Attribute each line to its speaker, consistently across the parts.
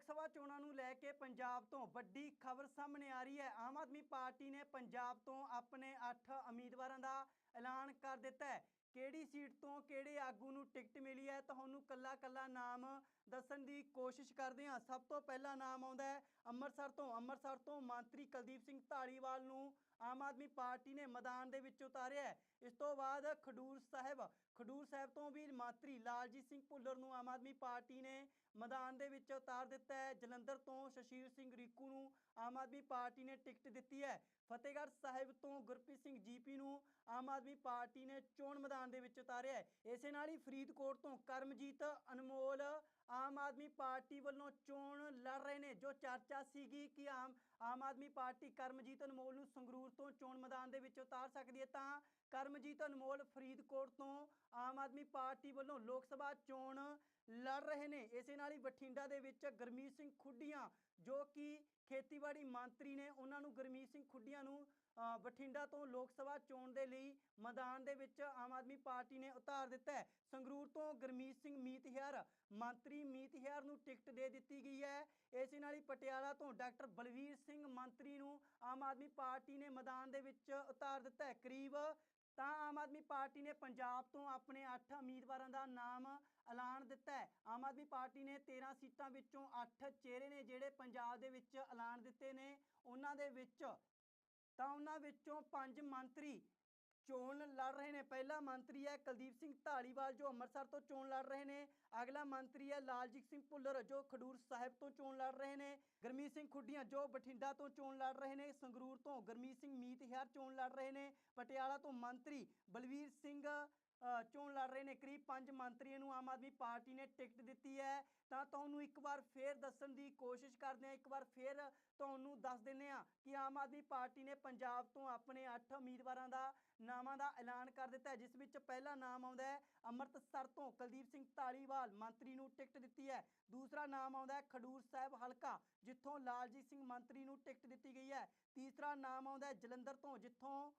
Speaker 1: ਲੋਕ ਸਭਾ ਚੋਣਾਂ ਨੂੰ ਲੈ ਕੇ ਪੰਜਾਬ ਤੋਂ ਵੱਡੀ ਖਬਰ ਸਾਹਮਣੇ ਆ ਰਹੀ ਹੈ। ਆਮ ਆਦਮੀ ਪਾਰਟੀ ਨੇ ਪੰਜਾਬ ਤੋਂ ਆਪਣੇ 8 ਉਮੀਦਵਾਰਾਂ ਦਾ ਐਲਾਨ ਕਰ ਦਿੱਤਾ ਹੈ। ਕਿਹੜੀ ਸੀਟ ਤੋਂ ਕਿਹੜੇ ਆਗੂ ਨੂੰ ਟਿਕਟ ਮਿਲੀ ਹੈ? ਤੁਹਾਨੂੰ ਕੱਲਾ ਕੱਲਾ ਨਾਮ ਦੱਸਣ ਦੀ ਕੋਸ਼ਿਸ਼ ਕਰਦੇ ਹਾਂ। ਸਭ ਤੋਂ ਪਹਿਲਾ ਨਾਮ ਆਉਂਦਾ ਹੈ ਅੰਮ੍ਰਿਤਸਰ ਤੋਂ। ਅੰਮ੍ਰਿਤਸਰ ਤੋਂ ਮੰਤਰੀ ਕੁਲਦੀਪ ਸਿੰਘ ਢਾਲੀਵਾਲ ਨੂੰ ਆਮ ਆਦਮੀ ਪਾਰਟੀ ਨੇ ਮੈਦਾਨ ਦੇ ਵਿੱਚ ਉਤਾਰਿਆ ਇਸ ਤੋਂ ਬਾਅਦ ਖਡੂਰ ਸਾਹਿਬ। ਖਡੂਰ ਸਾਹਿਬ ਤੋਂ ਵੀ ਮੰਤਰੀ ਲਾਲਜੀਤ ਸਿੰਘ ਭੁੱਲਰ ਨੂੰ ਆਮ ਆਦਮੀ ਪਾਰਟੀ ਨੇ ਮੈਦਾਨ ਦੇ ਵਿੱਚ ਉਤਾਰ ਦਿੱਤਾ ਹੈ। ਜਲੰਧਰ ਤੋਂ ਸ਼ਸ਼ੀਰ ਸਿੰਘ ਰੀਕੂ ਨੂੰ ਆਮ ਆਦਮੀ ਪਾਰਟੀ ਨੇ ਟਿਕਟ ਦਿੱਤੀ ਹੈ। ਫਤਿਹਗੜ੍ਹ ਸਾਹਿਬ ਤੋਂ ਗੁਰਪ੍ਰੀਤ ਸਿੰਘ ਜੀ ਆਮ ਆਦਮੀ ਪਾਰਟੀ ਨੇ ਚੋਣ ਮੈਦਾਨ ਦੇ ਵਿੱਚ ਉਤਾਰਿਆ ਹੈ। ਇਸੇ ਨਾਲ ਹੀ ਫਰੀਦਕੋਟ ਤੋਂ ਕਰਮਜੀਤ ਅਨਮੋਲ ਆਮ ਆਦਮੀ ਪਾਰਟੀ ਵੱਲੋਂ ਚੋਣ ਲੜ ਰਹੇ ਨੇ। ਜੋ ਚਰਚਾ ਸੀਗੀ ਕਿ ਆਮ ਆਮ ਆਦਮੀ ਪਾਰਟੀ ਕਰਮਜੀਤ ਅਨਮੋਲ ਨੂੰ ਸੰਗਰੂਰ ਤੋਂ ਚੋਣ ਮੈਦਾਨ ਦੇ ਵਿੱਚ ਉਤਾਰ ਸਕਦੀ ਹੈ, ਤਾਂ ਕਰਮਜੀਤ ਅਨਮੋਲ ਫਰੀਦਕੋਟ ਤੋਂ ਆਮ ਆਦਮੀ ਪਾਰਟੀ ਵੱਲੋਂ ਲੋਕ ਸਭਾ ਚੋਣ ਲੜ ਰਹੇ ਨੇ। ਇਸੇ ਨਾਲ ਹੀ ਬਠਿੰਡਾ ਦੇ ਵਿੱਚ ਗਰਮੀਤ ਸਿੰਘ ਖੁੱਡੀਆਂ ਜੋ ਕਿ ਖੇਤੀਬਾੜੀ ਮੰਤਰੀ ਨੇ ਉਹਨਾਂ ਨੂੰ ਗਰਮੀਤ ਸਿੰਘ ਖੁੱਡੀਆਂ ਨੂੰ ਬਠਿੰਡਾ ਤੋਂ ਲੋਕ ਸਭਾ ਚੋਣ ਦੇ ਲਈ ਮੈਦਾਨ ਦੇ ਵਿੱਚ ਆਮ ਆਦਮੀ ਪਾਰਟੀ ਨੇ ਉਤਾਰ ਦਿੱਤਾ ਹੈ। ਸੰਗਰੂਰ ਤੋਂ ਗਰਮੀਤ ਸਿੰਘ ਮੀਤਹਿਰ, ਮੰਤਰੀ ਮੀਤਹਿਰ ਨੂੰ ਟਿਕਟ ਦੇ ਦਿੱਤੀ ਗਈ ਹੈ। ਇਸੇ ਨਾਲ ਹੀ ਪਟਿਆਲਾ ਤੋਂ ਡਾਕਟਰ ਬਲਵੀਰ ਸਿੰਘ ਮੰਤਰੀ ਨੂੰ ਆਮ ਆਦਮੀ ਪਾਰਟੀ ਨੇ ਮੈਦਾਨ ਦੇ ਵਿੱਚ ਉਤਾਰ ਦਿੱਤਾ ਹੈ। ਕਰੀਬ ਤਾਂ ਆਮ ਆਦਮੀ ਪਾਰਟੀ ਨੇ ਪੰਜਾਬ ਤੋਂ ਆਪਣੇ 8 ਉਮੀਦਵਾਰਾਂ ਦਾ ਨਾਮ ਐਲਾਨ ਦਿੱਤਾ ਹੈ। ਆਮ ਆਦਮੀ ਪਾਰਟੀ ਨੇ 13 ਸੀਟਾਂ ਵਿੱਚੋਂ 8 ਚਿਹਰੇ ਨੇ ਜਿਹੜੇ ਪੰਜਾਬ ਦੇ ਵਿੱਚ ਐਲਾਨ ਦਿੱਤੇ ਨੇ। ਉਹਨਾਂ ਦੇ ਵਿੱਚ ਤਾਂ ਉਹਨਾਂ ਵਿੱਚੋਂ ਪੰਜ ਮੰਤਰੀ ਚੋਣ ਲੜ ਰਹੇ ਨੇ। ਪਹਿਲਾ ਮੰਤਰੀ ਹੈ ਕੁਲਦੀਪ ਸਿੰਘ ਢਾਲੀਵਾਲ ਜੋ ਅੰਮ੍ਰਿਤਸਰ ਤੋਂ ਚੋਣ ਲੜ ਰਹੇ ਨੇ। ਅਗਲਾ ਮੰਤਰੀ ਹੈ ਲਾਲਜੀਤ ਸਿੰਘ ਭੁੱਲਰ, ਜੋ ਖਡੂਰ ਸਾਹਿਬ ਤੋਂ ਚੋਣ ਲੜ ਰਹੇ ਨੇ। ਗਰਮੀਤ ਸਿੰਘ ਖੁੱਡੀਆਂ, ਜੋ ਬਠਿੰਡਾ ਤੋਂ ਚੋਣ ਲੜ ਰਹੇ ਨੇ। ਸੰਗਰੂਰ ਤੋਂ ਗਰਮੀਤ ਸਿੰਘ ਮੀਤਹਿਰ ਚੋਣ ਲੜ ਰਹੇ ਨੇ। ਪਟਿਆਲਾ ਤੋਂ ਮੰਤਰੀ ਬਲਵੀਰ ਸਿੰਘ ਚੋਣ ਲੜ ਰਹੇ ਨੇ। ਕਰੀਬ ਪੰਜ ਮੰਤਰੀਆਂ ਨੂੰ ਆਮ ਆਦਮੀ ਪਾਰਟੀ ਨੇ ਟਿਕਟ ਦਿੱਤੀ ਹੈ। ਤਾਂ ਤੁਹਾਨੂੰ ਇੱਕ ਵਾਰ ਫੇਰ ਦੱਸਣ ਦੀ ਕੋਸ਼ਿਸ਼ ਕਰਦੇ ਹਾਂ। ਇੱਕ ਵਾਰ ਫੇਰ ਤੁਹਾਨੂੰ ਦੱਸ ਦਿੰਦੇ ਹਾਂ ਕਿ ਆਮ ਆਦਮੀ ਪਾਰਟੀ ਨੇ ਪੰਜਾਬ ਤੋਂ ਆਪਣੇ 8 ਉਮੀਦਵਾਰਾਂ ਦਾ ਨਾਮਾਂ ਦਾ ਐਲਾਨ ਕਰ ਦਿੱਤਾ ਜਿਸ ਵਿੱਚ ਪਹਿਲਾ ਨਾਮ ਆਉਂਦਾ ਹੈ ਅੰਮ੍ਰਿਤਸਰ ਤੋਂ ਕੁਲਦੀਪ ਸਿੰਘ ਢਾਲੀਵਾਲ ਮੰਤਰੀ ਨੂੰ ਟਿਕਟ ਦਿੱਤੀ ਹੈ। ਦੂਸਰਾ ਨਾਮ ਆਉਂਦਾ ਹੈ ਖਡੂਰ ਸਾਹਿਬ ਹਲਕਾ, ਜਿੱਥੋਂ ਲਾਲਜੀਤ ਸਿੰਘ ਮੰਤਰੀ ਨੂੰ ਟਿਕਟ ਦਿੱਤੀ ਗਈ ਹੈ। ਤੀਸਰਾ ਨਾਮ ਆਉਂਦਾ ਹੈ ਜਲੰਧਰ ਤੋਂ, ਜਿੱਥੋਂ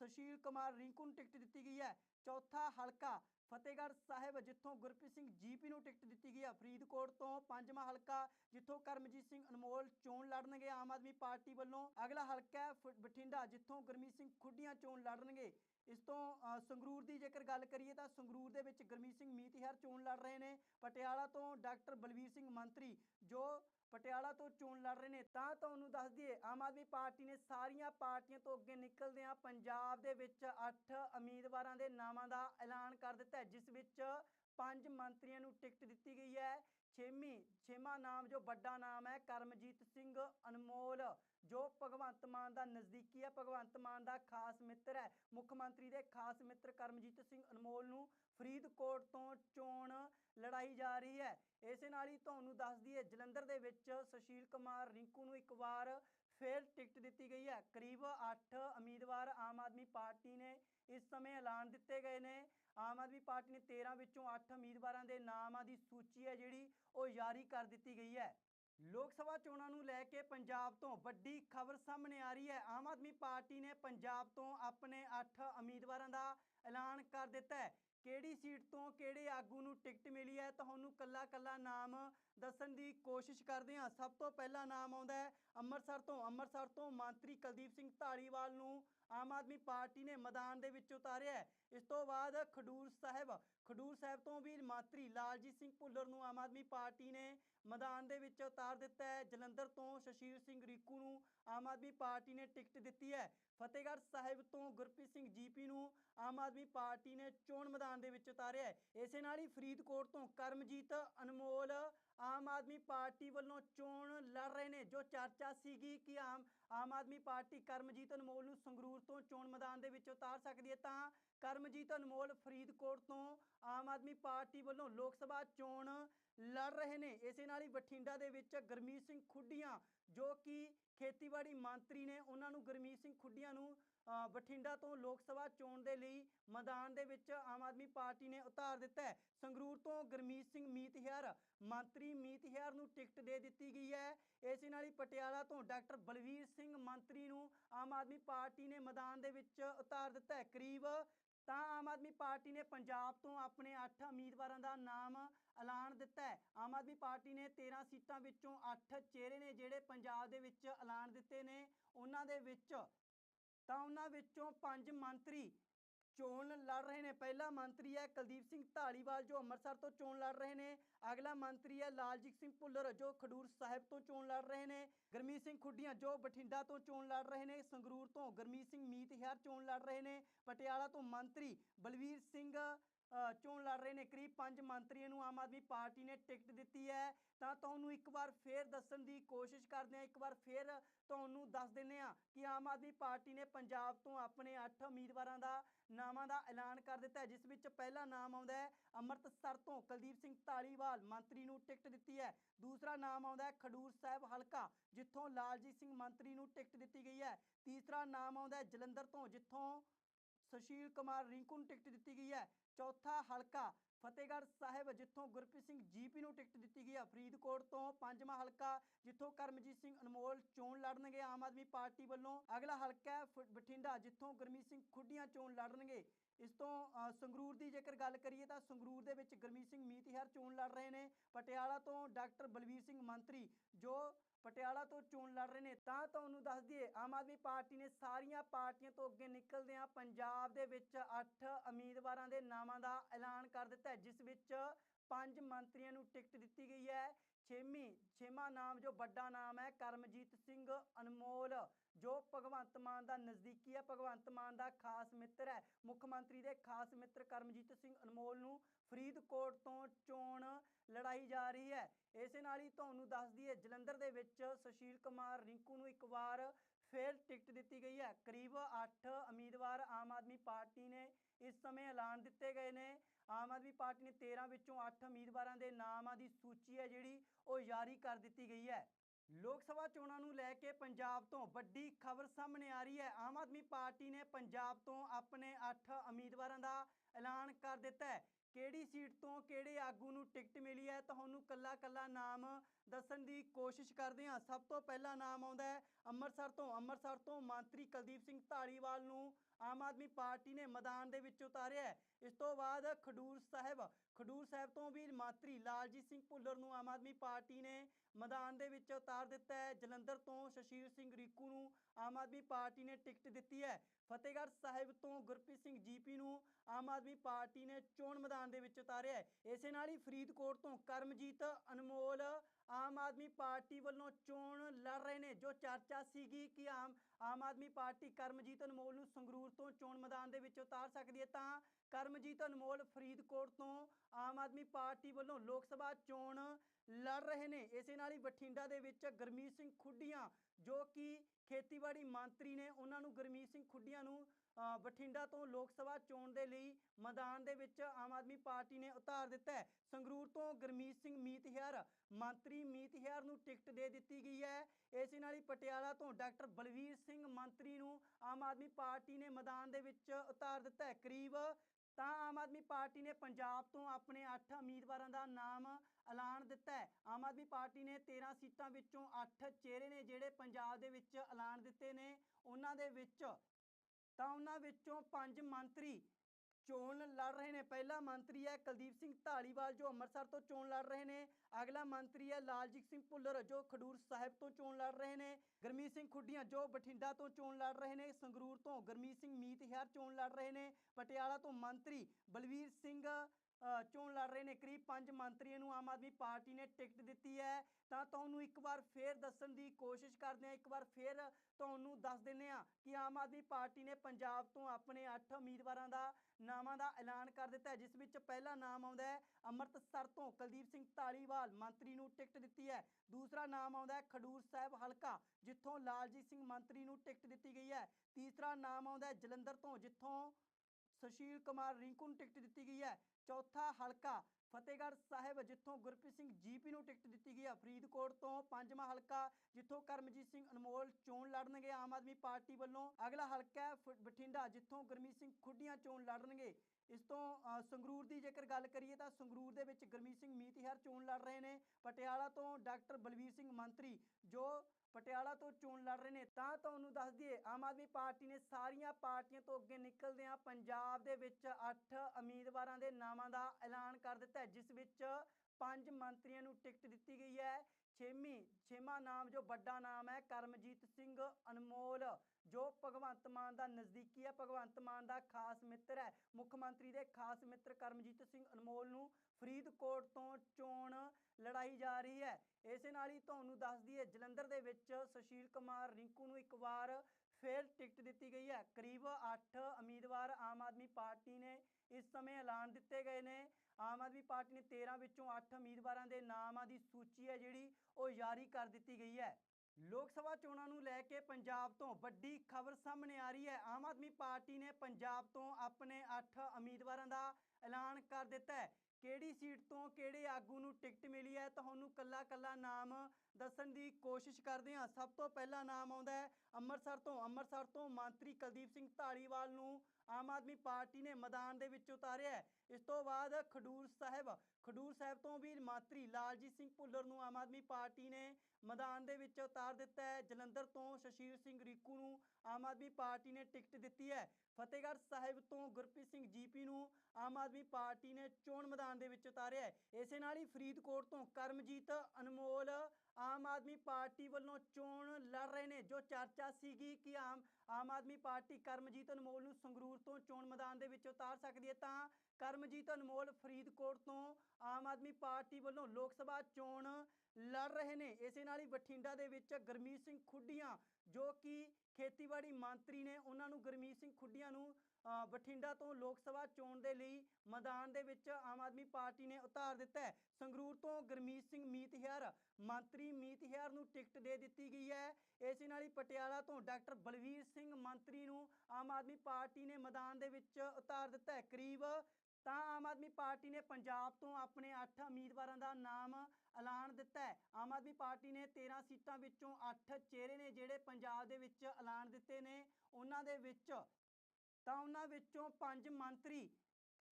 Speaker 1: ਸੁਸ਼ੀਲ ਕੁਮਾਰ ਰਿੰਕੂ ਨੂੰ ਟਿਕਟ ਦਿੱਤੀ ਗਈ ਹੈ। ਚੌਥਾ ਹਲਕਾ ਫਤਿਹਗੜ੍ਹ ਸਾਹਿਬ, ਜਿੱਥੋਂ ਗੁਰਪ੍ਰੀਤ ਸਿੰਘ ਜੀਪੀ ਨੂੰ ਟਿਕਟ ਦਿੱਤੀ ਗਈ ਹੈ ਫਰੀਦਕੋਟ ਤੋਂ। ਪੰਜਵਾਂ ਹਲਕਾ, ਜਿੱਥੋਂ ਕਰਮਜੀਤ ਸਿੰਘ ਅਨਮੋਲ ਚੋਣ ਲੜਨਗੇ ਆਮ ਆਦਮੀ ਪਾਰਟੀ ਵੱਲੋਂ। ਅਗਲਾ ਹਲਕਾ ਹੈ ਬਠਿੰਡਾ, ਜਿੱਥੋਂ ਗੁਰਮੀਤ ਸਿੰਘ ਖੁੱਡੀਆਂ ਚੋਣ ਲੜਨਗੇ। ਇਸ ਤੋਂ ਸੰਗਰੂਰ ਦੀ ਜੇਕਰ ਗੱਲ ਕਰੀਏ ਤਾਂ ਸੰਗਰੂਰ ਦੇ ਵਿੱਚ ਗੁਰਮੀਤ ਸਿੰਘ ਮੀਤਹਿਰ ਚੋਣ ਲੜ ਰਹੇ ਨੇ। ਪਟਿਆਲਾ ਤੋਂ ਡਾਕਟਰ ਬਲਵੀਰ ਸਿੰਘ ਮੰਤਰੀ ਜੋ ਪਟਿਆਲਾ ਤੋਂ ਚੋਣ ਲੜ ਰਹੇ ਨੇ, ਤਾਂ ਤੁਹਾਨੂੰ ਦੱਸ ਦਈਏ, ਆਮ ਆਦਮੀ ਪਾਰਟੀ ਨੇ ਸਾਰੀਆਂ ਪਾਰਟੀਆਂ ਤੋਂ ਅੱਗੇ ਨਿਕਲਦਿਆਂ ਪੰਜਾਬ ਦੇ ਵਿੱਚ 8 ਉਮੀਦਵਾਰਾਂ ਦੇ ਨਾਮਾਂ ਦਾ ਐਲਾਨ ਕਰ ਦਿੱਤਾ ਜਿਸ ਵਿੱਚ ਪੰਜ ਮੰਤਰੀਆਂ ਨੂੰ ਟਿਕਟ ਦਿੱਤੀ ਗਈ ਹੈ। ਛੇਵੀਂ, ਛੇਵਾਂ ਨਾਮ ਜੋ ਵੱਡਾ ਨਾਮ ਹੈ, ਕਰਮਜੀਤ ਸਿੰਘ ਅਨਮੋਲ, ਜੋ ਭਗਵੰਤ ਮਾਨ ਦਾ ਨਜ਼ਦੀਕੀ ਹੈ, ਭਗਵੰਤ ਮਾਨ ਦਾ ਖਾਸ ਮਿੱਤਰ ਹੈ। ਮੁੱਖ ਮੰਤਰੀ ਦੇ ਖਾਸ ਮਿੱਤਰ ਕਰਮਜੀਤ ਸਿੰਘ ਅਨਮੋਲ ਨੂੰ ਫਰੀਦਕੋਟ ਤੋਂ ਚੋਣ ਲੜਾਈ ਜਾ ਰਹੀ ਹੈ। ਇਸੇ ਨਾਲ ਹੀ ਤੁਹਾਨੂੰ ਦੱਸ ਦਈਏ, ਜਲੰਧਰ ਦੇ ਵਿੱਚ ਸੁਸ਼ੀਲ ਕੁਮਾਰ ਰਿੰਕੂ ਨੂੰ ਇੱਕ ਵਾਰ ਫੇਰ ਟਿਕਟ ਦਿੱਤੀ ਗਈ ਹੈ। ਕਰੀਬ 8 ਉਮੀਦਵਾਰ ਆਮ ਆਦਮੀ ਪਾਰਟੀ ਨੇ ਇਸ ਸਮੇਂ ਐਲਾਨ ਦਿੱਤੇ ਗਏ ਨੇ। ਆਮ ਆਦਮੀ ਪਾਰਟੀ ਨੇ 13 ਵਿੱਚੋਂ 8 ਉਮੀਦਵਾਰਾਂ ਦੇ ਨਾਮਾਂ ਦੀ ਸੂਚੀ ਹੈ, ਜਿਹੜੀ ਉਹ ਜਾਰੀ ਕਰ ਦਿੱਤੀ ਗਈ ਹੈ। ਲੋਕ ਸਭਾ ਚੋਣਾਂ ਨੂੰ ਲੈ ਕੇ ਪੰਜਾਬ ਤੋਂ ਵੱਡੀ ਖਬਰ ਸਾਹਮਣੇ ਆ ਰਹੀ ਹੈ। ਆਮ ਆਦਮੀ ਪਾਰਟੀ ਨੇ ਪੰਜਾਬ ਤੋਂ ਆਪਣੇ 8 ਉਮੀਦਵਾਰਾਂ ਦਾ ਐਲਾਨ ਕਰ ਦਿੱਤਾ ਹੈ। ਕਿਹੜੀ ਸੀਟ ਤੋਂ ਕਿਹੜੇ ਆਗੂ ਨੂੰ ਟਿਕਟ ਮਿਲੀ ਹੈ? ਤੁਹਾਨੂੰ ਕੱਲਾ ਕੱਲਾ ਨਾਮ ਦੱਸਣ ਦੀ ਕੋਸ਼ਿਸ਼ ਕਰਦੇ ਹਾਂ। ਸਭ ਤੋਂ ਪਹਿਲਾ ਨਾਮ ਆਉਂਦਾ ਹੈ ਅੰਮ੍ਰਿਤਸਰ ਤੋਂ। ਅੰਮ੍ਰਿਤਸਰ ਤੋਂ ਮੰਤਰੀ ਕੁਲਦੀਪ ਸਿੰਘ ਢਾਲੀਵਾਲ ਨੂੰ ਆਮ ਆਦਮੀ ਪਾਰਟੀ ਨੇ ਮੈਦਾਨ ਦੇ ਵਿੱਚ ਉਤਾਰਿਆ ਇਸ ਤੋਂ ਬਾਅਦ ਖਡੂਰ ਸਾਹਿਬ। ਖਡੂਰ ਸਾਹਿਬ ਤੋਂ ਵੀ ਮੰਤਰੀ ਲਾਲਜੀਤ ਸਿੰਘ ਭੁੱਲਰ ਨੂੰ ਆਮ ਆਦਮੀ ਪਾਰਟੀ ਨੇ ਮੈਦਾਨ ਦੇ ਵਿੱਚ ਉਤਾਰ ਦਿੱਤਾ ਹੈ। ਜਲੰਧਰ ਤੋਂ ਸ਼ਸ਼ੀਰ ਸਿੰਘ ਰੀਕੂ ਨੂੰ ਆਮ ਆਦਮੀ ਪਾਰਟੀ ਨੇ ਟਿਕਟ ਦਿੱਤੀ ਹੈ। ਫਤਿਹਗੜ੍ਹ ਸਾਹਿਬ ਤੋਂ ਗੁਰਪ੍ਰੀਤ ਸਿੰਘ ਜੀਪੀ ਨੂੰ ਆਮ ਆਦਮੀ ਪਾਰਟੀ ਨੇ ਚੋਣ ਮੈਦਾਨ ਦੇ ਵਿੱਚ ਉਤਾਰਿਆ ਇਸੇ ਨਾਲ ਹੀ ਫਰੀਦਕੋਟ ਤੋਂ ਕਰਮਜੀਤ ਅਨਮੋਲ ਆਮ ਆਦਮੀ ਪਾਰਟੀ ਵੱਲੋਂ ਚੋਣ ਲੜ ਰਹੇ ਨੇ। ਜੋ ਚਰਚਾ ਸੀਗੀ ਕਿ ਆਮ ਆਮ ਆਦਮੀ ਪਾਰਟੀ ਕਰਮਜੀਤ ਅਨਮੋਲ ਨੂੰ ਸੰਗਰੂਰ ਤੋਂ ਚੋਣ ਮੈਦਾਨ ਦੇ ਵਿੱਚ ਉਤਾਰ ਸਕਦੀ ਹੈ, ਤਾਂ ਕਰਮਜੀਤ ਅਨਮੋਲ ਫਰੀਦਕੋਟ ਤੋਂ ਆਮ ਆਦਮੀ ਪਾਰਟੀ ਵੱਲੋਂ ਲੋਕ ਸਭਾ ਚੋਣ ਲੜ ਰਹੇ ਨੇ। ਇਸੇ ਨਾਲ ਹੀ ਬਠਿੰਡਾ ਦੇ ਵਿੱਚ ਗਰਮੀਤ ਸਿੰਘ ਖੁੱਡੀਆਂ, ਜੋ ਕਿ ਖੇਤੀਬਾੜੀ ਮੰਤਰੀ ਨੇ, ਉਹਨਾਂ ਨੂੰ ਗਰਮੀਤ ਸਿੰਘ ਖੁੱਡੀਆਂ ਨੂੰ ਬਠਿੰਡਾ ਤੋਂ ਲੋਕ ਸਭਾ ਚੋਣ ਦੇ ਲਈ ਮੈਦਾਨ ਦੇ ਵਿੱਚ ਆਮ ਆਦਮੀ ਪਾਰਟੀ ਨੇ ਉਤਾਰ ਦਿੱਤਾ ਹੈ। ਸੰਗਰੂਰ ਤੋਂ ਗਰਮੀਤ ਸਿੰਘ ਮੀਤਹਿਰ ਮੰਤਰੀ ਮੀਤਹਿਰ ਨੂੰ ਟਿਕਟ ਦੇ ਦਿੱਤੀ ਗਈ ਹੈ। ਇਸੇ ਨਾਲ ਹੀ ਪਟਿਆਲਾ ਤੋਂ ਡਾਕਟਰ ਬਲਵੀਰ ਸਿੰਘ ਮੰਤਰੀ ਨੂੰ ਆਮ ਆਦਮੀ ਪਾਰਟੀ ਨੇ ਮੈਦਾਨ ਦੇ ਵਿੱਚ ਉਤਾਰ ਦਿੱਤਾ ਹੈ। ਕਰੀਬ ਤਾਂ ਆਮ ਆਦਮੀ ਪਾਰਟੀ ਨੇ ਪੰਜਾਬ ਤੋਂ ਆਪਣੇ 8 ਉਮੀਦਵਾਰਾਂ ਦਾ ਨਾਮ ਐਲਾਨ ਦਿੱਤਾ ਹੈ। ਆਮ ਆਦਮੀ ਪਾਰਟੀ ਨੇ 13 ਸੀਟਾਂ ਵਿੱਚੋਂ 8 ਚਿਹਰੇ ਨੇ ਜਿਹੜੇ ਪੰਜਾਬ ਦੇ ਵਿੱਚ ਐਲਾਨ ਦਿੱਤੇ ਨੇ। ਉਹਨਾਂ ਦੇ ਵਿੱਚ ਤਾਂ ਉਹਨਾਂ ਵਿੱਚੋਂ ਪੰਜ ਮੰਤਰੀ ਚੋਣ ਲੜ ਰਹੇ ਨੇ। ਪਹਿਲਾ ਮੰਤਰੀ ਹੈ ਕੁਲਦੀਪ ਸਿੰਘ ਢਾਲੀਵਾਲ ਜੋ ਅੰਮ੍ਰਿਤਸਰ ਤੋਂ ਚੋਣ ਲੜ ਰਹੇ ਨੇ। ਅਗਲਾ ਮੰਤਰੀ ਹੈ ਲਾਲਜੀਤ ਸਿੰਘ ਭੁੱਲਰ, ਜੋ ਖਡੂਰ ਸਾਹਿਬ ਤੋਂ ਚੋਣ ਲੜ ਰਹੇ ਨੇ। ਗਰਮੀਤ ਸਿੰਘ ਖੁੱਡੀਆਂ, ਜੋ ਬਠਿੰਡਾ ਤੋਂ ਚੋਣ ਲੜ ਰਹੇ ਨੇ। ਸੰਗਰੂਰ ਤੋਂ ਗਰਮੀਤ ਸਿੰਘ ਮੀਤਹਿਰ ਚੋਣ ਲੜ ਰਹੇ ਨੇ। ਪਟਿਆਲਾ ਤੋਂ ਮੰਤਰੀ ਬਲਵੀਰ ਸਿੰਘ ਚੋਣ ਲੜ ਰਹੇ ਨੇ। ਕਰੀਬ ਪੰਜ ਮੰਤਰੀਆਂ ਨੂੰ ਆਮ ਆਦਮੀ ਪਾਰਟੀ ਨੇ ਟਿਕਟ ਦਿੱਤੀ ਹੈ। ਤਾਂ ਤੁਹਾਨੂੰ ਇੱਕ ਵਾਰ ਫੇਰ ਦੱਸਣ ਦੀ ਕੋਸ਼ਿਸ਼ ਕਰਦੇ ਹਾਂ। ਇੱਕ ਵਾਰ ਫੇਰ ਤੁਹਾਨੂੰ ਦੱਸ ਦਿੰਨੇ ਆ ਕਿ ਆਮ ਆਦਮੀ ਪਾਰਟੀ ਨੇ ਪੰਜਾਬ ਤੋਂ ਆਪਣੇ 8 ਉਮੀਦਵਾਰਾਂ ਦਾ ਨਾਮਾਂ ਦਾ ਐਲਾਨ ਕਰ ਦਿੱਤਾ ਹੈ, ਜਿਸ ਵਿੱਚ ਪਹਿਲਾ ਨਾਮ ਆਉਂਦਾ ਹੈ ਅੰਮ੍ਰਿਤਸਰ ਤੋਂ ਕੁਲਦੀਪ ਸਿੰਘ ਢਾਲੀਵਾਲ ਮੰਤਰੀ ਨੂੰ ਟਿਕਟ ਦਿੱਤੀ ਹੈ। ਦੂਸਰਾ ਨਾਮ ਆਉਂਦਾ ਹੈ ਖਡੂਰ ਸਾਹਿਬ ਹਲਕਾ, ਜਿੱਥੋਂ ਲਾਲਜੀਤ ਸਿੰਘ ਮੰਤਰੀ ਨੂੰ ਟਿਕਟ ਦਿੱਤੀ ਗਈ ਹੈ। ਤੀਸਰਾ ਨਾਮ ਆਉਂਦਾ ਹੈ ਜਲੰਧਰ ਤੋਂ, ਜਿੱਥੋਂ ਸੁਸ਼ੀਲ ਕੁਮਾਰ ਰਿੰਕੂ ਨੂੰ ਟਿਕਟ ਦਿੱਤੀ ਗਈ ਹੈ। ਚੌਥਾ ਹਲਕਾ ਫਤਿਹਗੜ੍ਹ ਸਾਹਿਬ, ਜਿੱਥੋਂ ਗੁਰਪ੍ਰੀਤ ਸਿੰਘ ਜੀਪੀ ਨੂੰ ਟਿਕਟ ਦਿੱਤੀ ਗਈ ਹੈ। ਫਰੀਦਕੋਟ ਤੋਂ ਪੰਜਵਾਂ ਹਲਕਾ, ਜਿੱਥੋਂ ਕਰਮਜੀਤ ਸਿੰਘ ਅਨਮੋਲ ਚੋਣ ਲੜਨਗੇ ਆਮ ਆਦਮੀ ਪਾਰਟੀ ਵੱਲੋਂ। ਅਗਲਾ ਹਲਕਾ ਹੈ ਬਠਿੰਡਾ, ਜਿੱਥੋਂ ਗੁਰਮੀਤ ਸਿੰਘ ਖੁੱਡੀਆਂ ਚੋਣ ਲੜਨਗੇ। ਇਸ ਤੋਂ ਸੰਗਰੂਰ ਦੀ ਜੇਕਰ ਗੱਲ ਕਰੀਏ ਤਾਂ ਸੰਗਰੂਰ ਦੇ ਵਿੱਚ ਗੁਰਮੀਤ ਸਿੰਘ ਮੀਤਹਿਰ ਚੋਣ ਲੜ ਰਹੇ ਨੇ। ਪਟਿਆਲਾ ਤੋਂ ਡਾਕਟਰ ਬਲਵੀਰ ਸਿੰਘ ਮੰਤਰੀ, ਜੋ ਪਟਿਆਲਾ ਤੋਂ ਚੋਣ ਲੜ ਰਹੇ ਨੇ, ਤਾਂ ਤੁਹਾਨੂੰ ਦੱਸ ਦਈਏ, ਆਮ ਆਦਮੀ ਪਾਰਟੀ ਨੇ ਸਾਰੀਆਂ ਪਾਰਟੀਆਂ ਤੋਂ ਅੱਗੇ ਨਿਕਲਦਿਆਂ ਪੰਜਾਬ ਦੇ ਵਿੱਚ 8 ਉਮੀਦਵਾਰਾਂ ਦੇ ਨਾਮਾਂ ਦਾ ਐਲਾਨ ਕਰ ਦਿੱਤਾ ਜਿਸ ਵਿੱਚ ਪੰਜ ਮੰਤਰੀਆਂ ਨੂੰ ਟਿਕਟ ਦਿੱਤੀ ਗਈ ਹੈ। ਛੇਵੀਂ, ਛੇਵਾਂ ਨਾਮ ਜੋ ਵੱਡਾ ਨਾਮ ਹੈ, ਕਰਮਜੀਤ ਸਿੰਘ ਅਨਮੋਲ, ਜੋ ਭਗਵੰਤ ਮਾਨ ਦਾ ਨਜ਼ਦੀਕੀ ਹੈ, ਭਗਵੰਤ ਮਾਨ ਦਾ ਖਾਸ ਮਿੱਤਰ ਹੈ। ਮੁੱਖ ਮੰਤਰੀ ਦੇ ਖਾਸ ਮਿੱਤਰ ਕਰਮਜੀਤ ਸਿੰਘ ਅਨਮੋਲ ਨੂੰ ਫਰੀਦਕੋਟ ਤੋਂ ਚੋਣ ਲੜਾਈ ਜਾ ਰਹੀ ਹੈ। ਇਸੇ ਨਾਲ ਹੀ ਤੁਹਾਨੂੰ ਦੱਸ ਦਈਏ, ਜਲੰਧਰ ਦੇ ਵਿੱਚ ਸੁਸ਼ੀਲ ਕੁਮਾਰ ਰਿੰਕੂ ਨੂੰ ਇੱਕ ਵਾਰ ਫਿਰ ਟਿਕਟ ਦਿੱਤੀ ਗਈ ਹੈ। ਕਰੀਬ 8 ਉਮੀਦਵਾਰ ਆਮ ਆਦਮੀ ਪਾਰਟੀ ਨੇ ਇਸ ਸਮੇਂ ਐਲਾਨ ਦਿੱਤੇ ਗਏ ਨੇ। ਆਮ ਆਦਮੀ ਪਾਰਟੀ ਨੇ 13 ਵਿੱਚੋਂ 8 ਉਮੀਦਵਾਰਾਂ ਦੇ ਨਾਮਾਂ ਦੀ ਸੂਚੀ ਹੈ ਜਿਹੜੀ ਉਹ ਜਾਰੀ ਕਰ ਦਿੱਤੀ ਗਈ ਹੈ। ਲੋਕ ਸਭਾ ਚੋਣਾਂ ਨੂੰ ਲੈ ਕੇ ਪੰਜਾਬ ਤੋਂ ਵੱਡੀ ਖਬਰ ਸਾਹਮਣੇ ਆ ਰਹੀ ਹੈ। ਆਮ ਆਦਮੀ ਪਾਰਟੀ ਨੇ ਪੰਜਾਬ ਤੋਂ ਆਪਣੇ 8 ਉਮੀਦਵਾਰਾਂ ਦਾ ਐਲਾਨ ਕਰ ਦਿੱਤਾ ਹੈ। ਕਿਹੜੀ ਸੀਟ ਤੋਂ ਕਿਹੜੇ ਆਗੂ ਨੂੰ ਟਿਕਟ ਮਿਲੀ ਹੈ? ਤੁਹਾਨੂੰ ਕੱਲਾ ਕੱਲਾ ਨਾਮ ਦੱਸਣ ਦੀ ਕੋਸ਼ਿਸ਼ ਕਰਦੇ ਹਾਂ। ਸਭ ਤੋਂ ਪਹਿਲਾ ਨਾਮ ਆਉਂਦਾ ਹੈ ਅੰਮ੍ਰਿਤਸਰ ਤੋਂ। ਅੰਮ੍ਰਿਤਸਰ ਤੋਂ ਮੰਤਰੀ ਕੁਲਦੀਪ ਸਿੰਘ ਢਾਲੀਵਾਲ ਨੂੰ ਆਮ ਆਦਮੀ ਪਾਰਟੀ ਨੇ ਮੈਦਾਨ ਦੇ ਵਿੱਚ ਉਤਾਰਿਆ ਇਸ ਤੋਂ ਬਾਅਦ ਖਡੂਰ ਸਾਹਿਬ। ਖਡੂਰ ਸਾਹਿਬ ਤੋਂ ਵੀ ਮੰਤਰੀ ਲਾਲਜੀਤ ਸਿੰਘ ਭੁੱਲਰ ਨੂੰ ਆਮ ਆਦਮੀ ਪਾਰਟੀ ਨੇ ਮੈਦਾਨ ਦੇ ਵਿੱਚ ਉਤਾਰ ਦਿੱਤਾ ਹੈ। ਜਲੰਧਰ ਤੋਂ ਸ਼ਸ਼ੀਰ ਸਿੰਘ ਰੀਕੂ ਨੂੰ ਆਮ ਆਦਮੀ ਪਾਰਟੀ ਨੇ ਟਿਕਟ ਦਿੱਤੀ ਹੈ। ਫਤਿਹਗੜ੍ਹ ਸਾਹਿਬ ਤੋਂ ਗੁਰਪ੍ਰੀਤ ਸਿੰਘ ਜੀਪੀ ਨੂੰ ਆਮ ਆਦਮੀ ਪਾਰਟੀ ਨੇ ਚੋਣ ਮੈਦਾਨ ਦੇ ਵਿੱਚ ਉਤਾਰਿਆ ਹੈ। ਇਸੇ ਨਾਲ ਹੀ ਫਰੀਦਕੋਟ ਤੋਂ ਕਰਮਜੀਤ ਅਨਮੋਲ ਆਮ ਆਦਮੀ ਪਾਰਟੀ ਵੱਲੋਂ ਚੋਣ ਲੜ ਰਹੇ ਨੇ। ਜੋ ਚਰਚਾ ਸੀਗੀ ਕਿ ਆਮ ਆਮ ਆਦਮੀ ਪਾਰਟੀ ਕਰਮਜੀਤ ਅਨਮੋਲ ਨੂੰ ਸੰਗਰੂਰ ਤੋਂ ਚੋਣ ਮੈਦਾਨ ਦੇ ਵਿੱਚ ਉਤਾਰ ਸਕਦੀ ਹੈ ਤਾਂ ਕਰਮਜੀਤ ਅਨਮੋਲ ਫਰੀਦਕੋਟ ਤੋਂ ਆਮ ਆਦਮੀ ਪਾਰਟੀ ਵੱਲੋਂ ਲੋਕ ਸਭਾ ਚੋਣ ਲੜ ਰਹੇ ਨੇ। ਇਸੇ ਨਾਲ ਹੀ ਬਠਿੰਡਾ ਦੇ ਵਿੱਚ ਗਰਮੀਤ ਸਿੰਘ ਖੁੱਡੀਆਂ ਜੋ ਕਿ ਖੇਤੀਬਾੜੀ ਮੰਤਰੀ ਨੇ ਉਹਨਾਂ ਨੂੰ ਗਰਮੀਤ ਸਿੰਘ ਖੁੱਡੀਆਂ ਨੂੰ ਬਠਿੰਡਾ ਤੋਂ ਲੋਕ ਸਭਾ ਚੋਣ ਦੇ ਲਈ ਮੈਦਾਨ ਦੇ ਵਿੱਚ ਆਮ ਆਦਮੀ ਪਾਰਟੀ ਨੇ ਉਤਾਰ ਦਿੱਤਾ ਹੈ। ਸੰਗਰੂਰ ਤੋਂ ਗਰਮੀਤ ਸਿੰਘ ਮੀਤਹਿਰ ਮੰਤਰੀ ਮੀਤਹਿਰ ਨੂੰ ਟਿਕਟ ਦੇ ਦਿੱਤੀ ਗਈ ਹੈ। ਇਸੇ ਨਾਲ ਹੀ ਪਟਿਆਲਾ ਤੋਂ ਡਾਕਟਰ ਬਲਵੀਰ ਸਿੰਘ ਮੰਤਰੀ ਨੂੰ ਆਮ ਆਦਮੀ ਪਾਰਟੀ ਨੇ ਮੈਦਾਨ ਦੇ ਵਿੱਚ ਉਤਾਰ ਦਿੱਤਾ ਹੈ। ਕਰੀਬ ਤਾਂ ਆਮ ਆਦਮੀ ਪਾਰਟੀ ਨੇ ਪੰਜਾਬ ਤੋਂ ਆਪਣੇ 8 ਉਮੀਦਵਾਰਾਂ ਦਾ ਨਾਮ ਐਲਾਨ ਦਿੱਤਾ ਹੈ। ਆਮ ਆਦਮੀ ਪਾਰਟੀ ਨੇ 13 ਸੀਟਾਂ ਵਿੱਚੋਂ 8 ਚਿਹਰੇ ਨੇ ਜਿਹੜੇ ਪੰਜਾਬ ਦੇ ਵਿੱਚ ਐਲਾਨ ਦਿੱਤੇ ਨੇ। ਉਹਨਾਂ ਦੇ ਵਿੱਚ ਤਾਂ ਉਹਨਾਂ ਵਿੱਚੋਂ ਪੰਜ ਮੰਤਰੀ ਚੋਣ ਲੜ ਰਹੇ ਨੇ। ਪਹਿਲਾ ਮੰਤਰੀ ਹੈ ਕੁਲਦੀਪ ਸਿੰਘ ਢਾਲੀਵਾਲ ਜੋ ਅੰਮ੍ਰਿਤਸਰ ਤੋਂ ਚੋਣ ਲੜ ਰਹੇ ਨੇ। ਅਗਲਾ ਮੰਤਰੀ ਹੈ ਲਾਲਜੀਤ ਸਿੰਘ ਭੁੱਲਰ, ਜੋ ਖਡੂਰ ਸਾਹਿਬ ਤੋਂ ਚੋਣ ਲੜ ਰਹੇ ਨੇ। ਗਰਮੀਤ ਸਿੰਘ ਖੁੱਡੀਆਂ, ਜੋ ਬਠਿੰਡਾ ਤੋਂ ਚੋਣ ਲੜ ਰਹੇ ਨੇ। ਸੰਗਰੂਰ ਤੋਂ ਗਰਮੀਤ ਸਿੰਘ ਮੀਤਹਿਰ ਚੋਣ ਲੜ ਰਹੇ ਨੇ। ਪਟਿਆਲਾ ਤੋਂ ਮੰਤਰੀ ਬਲਵੀਰ ਸਿੰਘ ਚੋਣ ਲੜ ਰਹੇ ਨੇ। ਕਰੀਬ ਪੰਜ ਮੰਤਰੀਆਂ ਨੂੰ ਆਮ ਆਦਮੀ ਪਾਰਟੀ ਨੇ ਟਿਕਟ ਦਿੱਤੀ ਹੈ। ਤਾਂ ਤੁਹਾਨੂੰ ਇੱਕ ਵਾਰ ਫੇਰ ਦੱਸਣ ਦੀ ਕੋਸ਼ਿਸ਼ ਕਰਦੇ ਹਾਂ। ਇੱਕ ਵਾਰ ਫੇਰ ਤੁਹਾਨੂੰ ਦੱਸ ਦਿੰਨੇ ਆ ਕਿ ਆਮ ਆਦਮੀ ਪਾਰਟੀ ਨੇ ਪੰਜਾਬ ਤੋਂ ਆਪਣੇ 8 ਉਮੀਦਵਾਰਾਂ ਦਾ ਨਾਮਾਂ ਦਾ ਐਲਾਨ ਕਰ ਦਿੱਤਾ ਹੈ, ਜਿਸ ਵਿੱਚ ਪਹਿਲਾ ਨਾਮ ਆਉਂਦਾ ਹੈ ਅੰਮ੍ਰਿਤਸਰ ਤੋਂ ਕੁਲਦੀਪ ਸਿੰਘ ਢਾਲੀਵਾਲ ਮੰਤਰੀ ਨੂੰ ਟਿਕਟ ਦਿੱਤੀ ਹੈ। ਦੂਸਰਾ ਨਾਮ ਆਉਂਦਾ ਹੈ ਖਡੂਰ ਸਾਹਿਬ ਹਲਕਾ, ਜਿੱਥੋਂ ਲਾਲਜੀਤ ਸਿੰਘ ਮੰਤਰੀ ਨੂੰ ਟਿਕਟ ਦਿੱਤੀ ਗਈ ਹੈ। ਤੀਸਰਾ ਨਾਮ ਆਉਂਦਾ ਹੈ ਜਲੰਧਰ ਤੋਂ, ਜਿੱਥੋਂ ਸੁਸ਼ੀਲ ਕੁਮਾਰ ਰਿੰਕੂ ਨੂੰ ਟਿਕਟ ਦਿੱਤੀ ਗਈ ਹੈ। ਚੌਥਾ ਹਲਕਾ ਫਤਿਹਗੜ੍ਹ ਸਾਹਿਬ, ਜਿੱਥੋਂ ਗੁਰਪ੍ਰੀਤ ਸਿੰਘ ਜੀਪੀ ਨੂੰ ਟਿਕਟ ਦਿੱਤੀ ਗਈ ਹੈ ਫਰੀਦਕੋਟ ਤੋਂ। ਪੰਜਵਾਂ ਹਲਕਾ, ਜਿੱਥੋਂ ਕਰਮਜੀਤ ਸਿੰਘ ਅਨਮੋਲ ਚੋਣ ਲੜਨਗੇ ਆਮ ਆਦਮੀ ਪਾਰਟੀ ਵੱਲੋਂ। ਅਗਲਾ ਹਲਕਾ ਹੈ ਬਠਿੰਡਾ, ਜਿੱਥੋਂ ਗੁਰਮੀਤ ਸਿੰਘ ਖੁੱਡੀਆਂ ਚੋਣ ਲੜਨਗੇ। ਇਸ ਤੋਂ ਸੰਗਰੂਰ ਦੀ ਜੇਕਰ ਗੱਲ ਕਰੀਏ ਤਾਂ ਸੰਗਰੂਰ ਦੇ ਵਿੱਚ ਗੁਰਮੀਤ ਸਿੰਘ ਮੀਤਹਿਰ ਚੋਣ ਲੜ ਰਹੇ ਨੇ। ਪਟਿਆਲਾ ਤੋਂ ਡਾਕਟਰ ਬਲਵੀਰ ਸਿੰਘ ਮੰਤਰੀ ਜੋ ਪਟਿਆਲਾ ਤੋਂ ਚੋਣ ਲੜ ਰਹੇ ਨੇ, ਤਾਂ ਤੁਹਾਨੂੰ ਦੱਸ ਦਈਏ, ਆਮ ਆਦਮੀ ਪਾਰਟੀ ਨੇ ਸਾਰੀਆਂ ਪਾਰਟੀਆਂ ਤੋਂ ਅੱਗੇ ਨਿਕਲਦਿਆਂ ਪੰਜਾਬ ਦੇ ਵਿੱਚ 8 ਉਮੀਦਵਾਰਾਂ ਦੇ ਨਾਮਾਂ ਦਾ ਐਲਾਨ ਕਰ ਦਿੱਤਾ ਜਿਸ ਵਿੱਚ ਪੰਜ ਮੰਤਰੀਆਂ ਨੂੰ ਟਿਕਟ ਦਿੱਤੀ ਗਈ ਹੈ। ਛੇਵੀਂ, ਛੇਵਾਂ ਨਾਮ ਜੋ ਵੱਡਾ ਨਾਮ ਹੈ, ਕਰਮਜੀਤ ਸਿੰਘ ਅਨਮੋਲ, ਜੋ ਭਗਵੰਤ ਮਾਨ ਦਾ ਨਜ਼ਦੀਕੀ ਹੈ, ਭਗਵੰਤ ਮਾਨ ਦਾ ਖਾਸ ਮਿੱਤਰ ਹੈ। ਮੁੱਖ ਮੰਤਰੀ ਦੇ ਖਾਸ ਮਿੱਤਰ ਕਰਮਜੀਤ ਸਿੰਘ ਅਨਮੋਲ ਨੂੰ ਫਰੀਦਕੋਟ ਤੋਂ ਚੋਣ ਲੜਾਈ ਜਾ ਰਹੀ ਹੈ। ਇਸੇ ਨਾਲ ਹੀ ਤੁਹਾਨੂੰ ਦੱਸ ਦਈਏ, ਜਲੰਧਰ ਦੇ ਵਿੱਚ ਸੁਸ਼ੀਲ ਕੁਮਾਰ ਰਿੰਕੂ ਨੂੰ ਇੱਕ ਵਾਰ ਫੇਰ ਟਿਕਟ ਦਿੱਤੀ ਗਈ ਹੈ। ਕਰੀਬ 8 ਉਮੀਦਵਾਰ ਆਮ ਆਦਮੀ ਪਾਰਟੀ ਨੇ ਇਸ ਸਮੇਂ ਐਲਾਨ ਦਿੱਤੇ ਗਏ ਨੇ। ਆਮ ਆਦਮੀ ਪਾਰਟੀ ਨੇ 13 ਵਿੱਚੋਂ 8 ਉਮੀਦਵਾਰਾਂ ਦੇ ਨਾਮਾਂ ਦੀ ਸੂਚੀ ਹੈ ਜਿਹੜੀ ਉਹ ਜਾਰੀ ਕਰ ਦਿੱਤੀ ਗਈ ਹੈ। ਲੋਕ ਸਭਾ ਚੋਣਾਂ ਨੂੰ ਲੈ ਕੇ ਪੰਜਾਬ ਤੋਂ ਵੱਡੀ ਖਬਰ ਸਾਹਮਣੇ ਆ ਰਹੀ ਹੈ। ਆਮ ਆਦਮੀ ਪਾਰਟੀ ਨੇ ਪੰਜਾਬ ਤੋਂ ਆਪਣੇ 8 ਉਮੀਦਵਾਰਾਂ ਦਾ ਐਲਾਨ ਕਰ ਦਿੱਤਾ ਹੈ। ਕਿਹੜੀ ਸੀਟ ਤੋਂ ਕਿਹੜੇ ਆਗੂ ਨੂੰ ਟਿਕਟ ਮਿਲੀ ਹੈ? ਤੁਹਾਨੂੰ ਕੱਲਾ ਕੱਲਾ ਨਾਮ ਦੱਸਣ ਦੀ ਕੋਸ਼ਿਸ਼ ਕਰਦੇ ਹਾਂ। ਸਭ ਤੋਂ ਪਹਿਲਾ ਨਾਮ ਆਉਂਦਾ ਹੈ ਅੰਮ੍ਰਿਤਸਰ ਤੋਂ। ਅੰਮ੍ਰਿਤਸਰ ਤੋਂ ਮੰਤਰੀ ਕੁਲਦੀਪ ਸਿੰਘ ਢਾਲੀਵਾਲ ਨੂੰ ਆਮ ਆਦਮੀ ਪਾਰਟੀ ਨੇ ਮੈਦਾਨ ਦੇ ਵਿੱਚ ਉਤਾਰਿਆ ਇਸ ਤੋਂ ਬਾਅਦ ਖਡੂਰ ਸਾਹਿਬ। ਖਡੂਰ ਸਾਹਿਬ ਤੋਂ ਵੀ ਮੰਤਰੀ ਲਾਲਜੀਤ ਸਿੰਘ ਭੁੱਲਰ ਨੂੰ ਆਮ ਆਦਮੀ ਪਾਰਟੀ ਨੇ ਮੈਦਾਨ ਦੇ ਵਿੱਚ ਉਤਾਰ ਦਿੱਤਾ ਹੈ। ਜਲੰਧਰ ਤੋਂ ਸ਼ਸ਼ੀਰ ਸਿੰਘ ਰੀਕੂ ਨੂੰ ਆਮ ਆਦਮੀ ਪਾਰਟੀ ਨੇ ਟਿਕਟ ਦਿੱਤੀ ਹੈ। ਫਤਿਹਗੜ੍ਹ ਸਾਹਿਬ ਤੋਂ ਗੁਰਪ੍ਰੀਤ ਸਿੰਘ ਜੀਪੀ ਨੂੰ ਆਮ ਆਦਮੀ ਪਾਰਟੀ ਨੇ ਚੋਣ ਮੈਦਾਨ ਦੇ ਵਿੱਚ ਉਤਾਰਿਆ ਹੈ। ਇਸੇ ਨਾਲ ਹੀ ਫਰੀਦਕੋਟ ਤੋਂ ਕਰਮਜੀਤ ਅਨਮੋਲ ਆਮ ਆਦਮੀ ਪਾਰਟੀ ਵੱਲੋਂ ਚੋਣ ਲੜ ਰਹੇ ਨੇ। ਜੋ ਚਰਚਾ ਸੀਗੀ ਕਿ ਆਮ ਆਮ ਆਦਮੀ ਪਾਰਟੀ ਕਰਮਜੀਤ ਅਨਮੋਲ ਨੂੰ ਸੰਗਰੂਰ ਤੋਂ ਚੋਣ ਮੈਦਾਨ ਦੇ ਵਿੱਚ ਉਤਾਰ ਸਕਦੀ ਹੈ, ਤਾਂ ਕਰਮਜੀਤ ਅਨਮੋਲ ਫਰੀਦਕੋਟ ਤੋਂ ਆਮ ਆਦਮੀ ਪਾਰਟੀ ਵੱਲੋਂ ਲੋਕ ਸਭਾ ਚੋਣ ਲੜ ਰਹੇ ਨੇ। ਇਸੇ ਨਾਲ ਹੀ ਬਠਿੰਡਾ ਦੇ ਵਿੱਚ ਗਰਮੀਤ ਸਿੰਘ ਖੁੱਡੀਆਂ, ਜੋ ਕਿ ਖੇਤੀਬਾੜੀ ਮੰਤਰੀ ਨੇ, ਉਹਨਾਂ ਨੂੰ ਗਰਮੀਤ ਸਿੰਘ ਖੁੱਡੀਆਂ ਨੂੰ ਬਠਿੰਡਾ ਤੋਂ ਲੋਕ ਸਭਾ ਚੋਣ ਦੇ ਲਈ ਮੈਦਾਨ ਦੇ ਵਿੱਚ ਆਮ ਆਦਮੀ ਪਾਰਟੀ ਨੇ ਉਤਾਰ ਦਿੱਤਾ ਹੈ। ਸੰਗਰੂਰ ਤੋਂ ਗਰਮੀਤ ਸਿੰਘ ਮੀਤਹਿਰ, ਮੰਤਰੀ ਮੀਤਹਿਰ ਨੂੰ ਟਿਕਟ ਦੇ ਦਿੱਤੀ ਗਈ ਹੈ। ਇਸੇ ਨਾਲ ਹੀ ਪਟਿਆਲਾ ਤੋਂ ਡਾਕਟਰ ਬਲਵੀਰ ਸਿੰਘ ਮੰਤਰੀ ਨੂੰ ਆਮ ਆਦਮੀ ਪਾਰਟੀ ਨੇ ਮੈਦਾਨ ਦੇ ਵਿੱਚ ਉਤਾਰ ਦਿੱਤਾ ਹੈ। ਕਰੀਬ ਤਾਂ ਆਮ ਆਦਮੀ ਪਾਰਟੀ ਨੇ ਪੰਜਾਬ ਤੋਂ ਆਪਣੇ 8 ਉਮੀਦਵਾਰਾਂ ਦਾ ਨਾਮ ਐਲਾਨ ਦਿੱਤਾ ਹੈ। ਆਮ ਆਦਮੀ ਪਾਰਟੀ ਨੇ 13 ਸੀਟਾਂ ਵਿੱਚੋਂ 8 ਚਿਹਰੇ ਨੇ ਜਿਹੜੇ ਪੰਜਾਬ ਦੇ ਵਿੱਚ ਐਲਾਨ ਦਿੱਤੇ ਨੇ। ਉਹਨਾਂ ਦੇ ਵਿੱਚ ਤਾਂ ਉਹਨਾਂ ਵਿੱਚੋਂ ਪੰਜ ਮੰਤਰੀ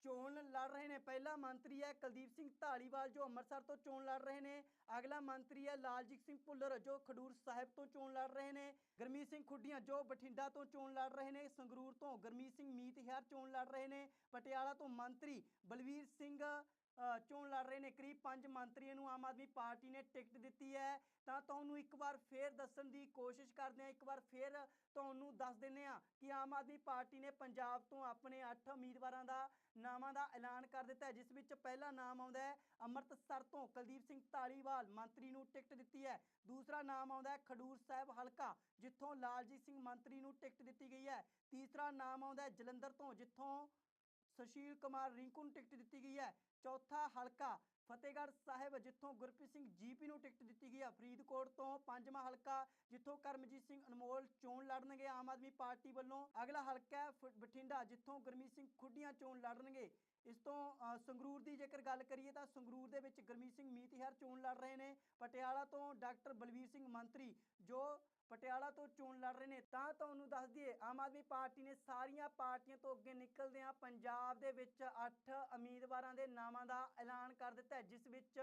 Speaker 1: ਚੋਣ ਲੜ ਰਹੇ ਨੇ। ਪਹਿਲਾ ਮੰਤਰੀ ਹੈ ਕੁਲਦੀਪ ਸਿੰਘ ਢਾਲੀਵਾਲ ਜੋ ਅੰਮ੍ਰਿਤਸਰ ਤੋਂ ਚੋਣ ਲੜ ਰਹੇ ਨੇ। ਅਗਲਾ ਮੰਤਰੀ ਹੈ ਲਾਲਜੀਤ ਸਿੰਘ ਭੁੱਲਰ, ਜੋ ਖਡੂਰ ਸਾਹਿਬ ਤੋਂ ਚੋਣ ਲੜ ਰਹੇ ਨੇ। ਗਰਮੀਤ ਸਿੰਘ ਖੁੱਡੀਆਂ, ਜੋ ਬਠਿੰਡਾ ਤੋਂ ਚੋਣ ਲੜ ਰਹੇ ਨੇ। ਸੰਗਰੂਰ ਤੋਂ ਗਰਮੀਤ ਸਿੰਘ ਮੀਤਹਿਰ ਚੋਣ ਲੜ ਰਹੇ ਨੇ। ਪਟਿਆਲਾ ਤੋਂ ਮੰਤਰੀ ਬਲਵੀਰ ਸਿੰਘ ਚੋਣ ਲੜ ਰਹੇ ਨੇ। ਕਰੀਬ ਪੰਜ ਮੰਤਰੀਆਂ ਨੂੰ ਆਮ ਆਦਮੀ ਪਾਰਟੀ ਨੇ ਟਿਕਟ ਦਿੱਤੀ ਹੈ। ਤਾਂ ਤੁਹਾਨੂੰ ਇੱਕ ਵਾਰ ਫੇਰ ਦੱਸਣ ਦੀ ਕੋਸ਼ਿਸ਼ ਕਰਦੇ ਹਾਂ। ਇੱਕ ਵਾਰ ਫੇਰ ਤੁਹਾਨੂੰ ਦੱਸ ਦਿੰਦੇ ਹਾਂ ਕਿ ਆਮ ਆਦਮੀ ਪਾਰਟੀ ਨੇ ਪੰਜਾਬ ਤੋਂ ਆਪਣੇ 8 ਉਮੀਦਵਾਰਾਂ ਦਾ ਨਾਮਾਂ ਦਾ ਐਲਾਨ ਕਰ ਦਿੱਤਾ ਜਿਸ ਵਿੱਚ ਪਹਿਲਾ ਨਾਮ ਆਉਂਦਾ ਹੈ ਅੰਮ੍ਰਿਤਸਰ ਤੋਂ ਕੁਲਦੀਪ ਸਿੰਘ ਢਾਲੀਵਾਲ ਮੰਤਰੀ ਨੂੰ ਟਿਕਟ ਦਿੱਤੀ ਹੈ। ਦੂਸਰਾ ਨਾਮ ਆਉਂਦਾ ਹੈ ਖਡੂਰ ਸਾਹਿਬ ਹਲਕਾ, ਜਿੱਥੋਂ ਲਾਲਜੀਤ ਸਿੰਘ ਮੰਤਰੀ ਨੂੰ ਟਿਕਟ ਦਿੱਤੀ ਗਈ ਹੈ। ਤੀਸਰਾ ਨਾਮ ਆਉਂਦਾ ਹੈ ਜਲੰਧਰ ਤੋਂ, ਜਿੱਥੋਂ ਸੁਸ਼ੀਲ ਕੁਮਾਰ ਰਿੰਕੂ ਨੂੰ ਟਿਕਟ ਦਿੱਤੀ ਗਈ ਹੈ। ਚੌਥਾ ਹਲਕਾ ਫਤਿਹਗੜ੍ਹ ਸਾਹਿਬ, ਜਿੱਥੋਂ ਗੁਰਪ੍ਰੀਤ ਸਿੰਘ ਜੀਪੀ ਨੂੰ ਟਿਕਟ ਦਿੱਤੀ ਗਈ ਹੈ। ਫਰੀਦਕੋਟ ਤੋਂ ਪੰਜਵਾਂ ਹਲਕਾ, ਜਿੱਥੋਂ ਕਰਮਜੀਤ ਸਿੰਘ ਅਨਮੋਲ ਚੋਣ ਲੜਨਗੇ ਆਮ ਆਦਮੀ ਪਾਰਟੀ ਵੱਲੋਂ। ਅਗਲਾ ਹਲਕਾ ਹੈ ਬਠਿੰਡਾ, ਜਿੱਥੋਂ ਗੁਰਮੀਤ ਸਿੰਘ ਖੁੱਡੀਆਂ ਚੋਣ ਲੜਨਗੇ। ਇਸ ਤੋਂ ਸੰਗਰੂਰ ਦੀ ਜੇਕਰ ਗੱਲ ਕਰੀਏ ਤਾਂ ਸੰਗਰੂਰ ਦੇ ਵਿੱਚ ਗੁਰਮੀਤ ਸਿੰਘ ਮੀਤਹਿਰ ਚੋਣ ਲੜ ਰਹੇ ਨੇ। ਪਟਿਆਲਾ ਤੋਂ ਡਾਕਟਰ ਬਲਵੀਰ ਸਿੰਘ ਮੰਤਰੀ, ਜੋ ਪਟਿਆਲਾ ਤੋਂ ਚੋਣ ਲੜ ਰਹੇ ਨੇ, ਤਾਂ ਤੁਹਾਨੂੰ ਦੱਸ ਦਈਏ, ਆਮ ਆਦਮੀ ਪਾਰਟੀ ਨੇ ਸਾਰੀਆਂ ਪਾਰਟੀਆਂ ਤੋਂ ਅੱਗੇ ਨਿਕਲਦਿਆਂ ਪੰਜਾਬ ਦੇ ਵਿੱਚ 8 ਉਮੀਦਵਾਰਾਂ ਦੇ ਨਾਮਾਂ ਦਾ ਐਲਾਨ ਕਰ ਦਿੱਤਾ ਜਿਸ ਵਿੱਚ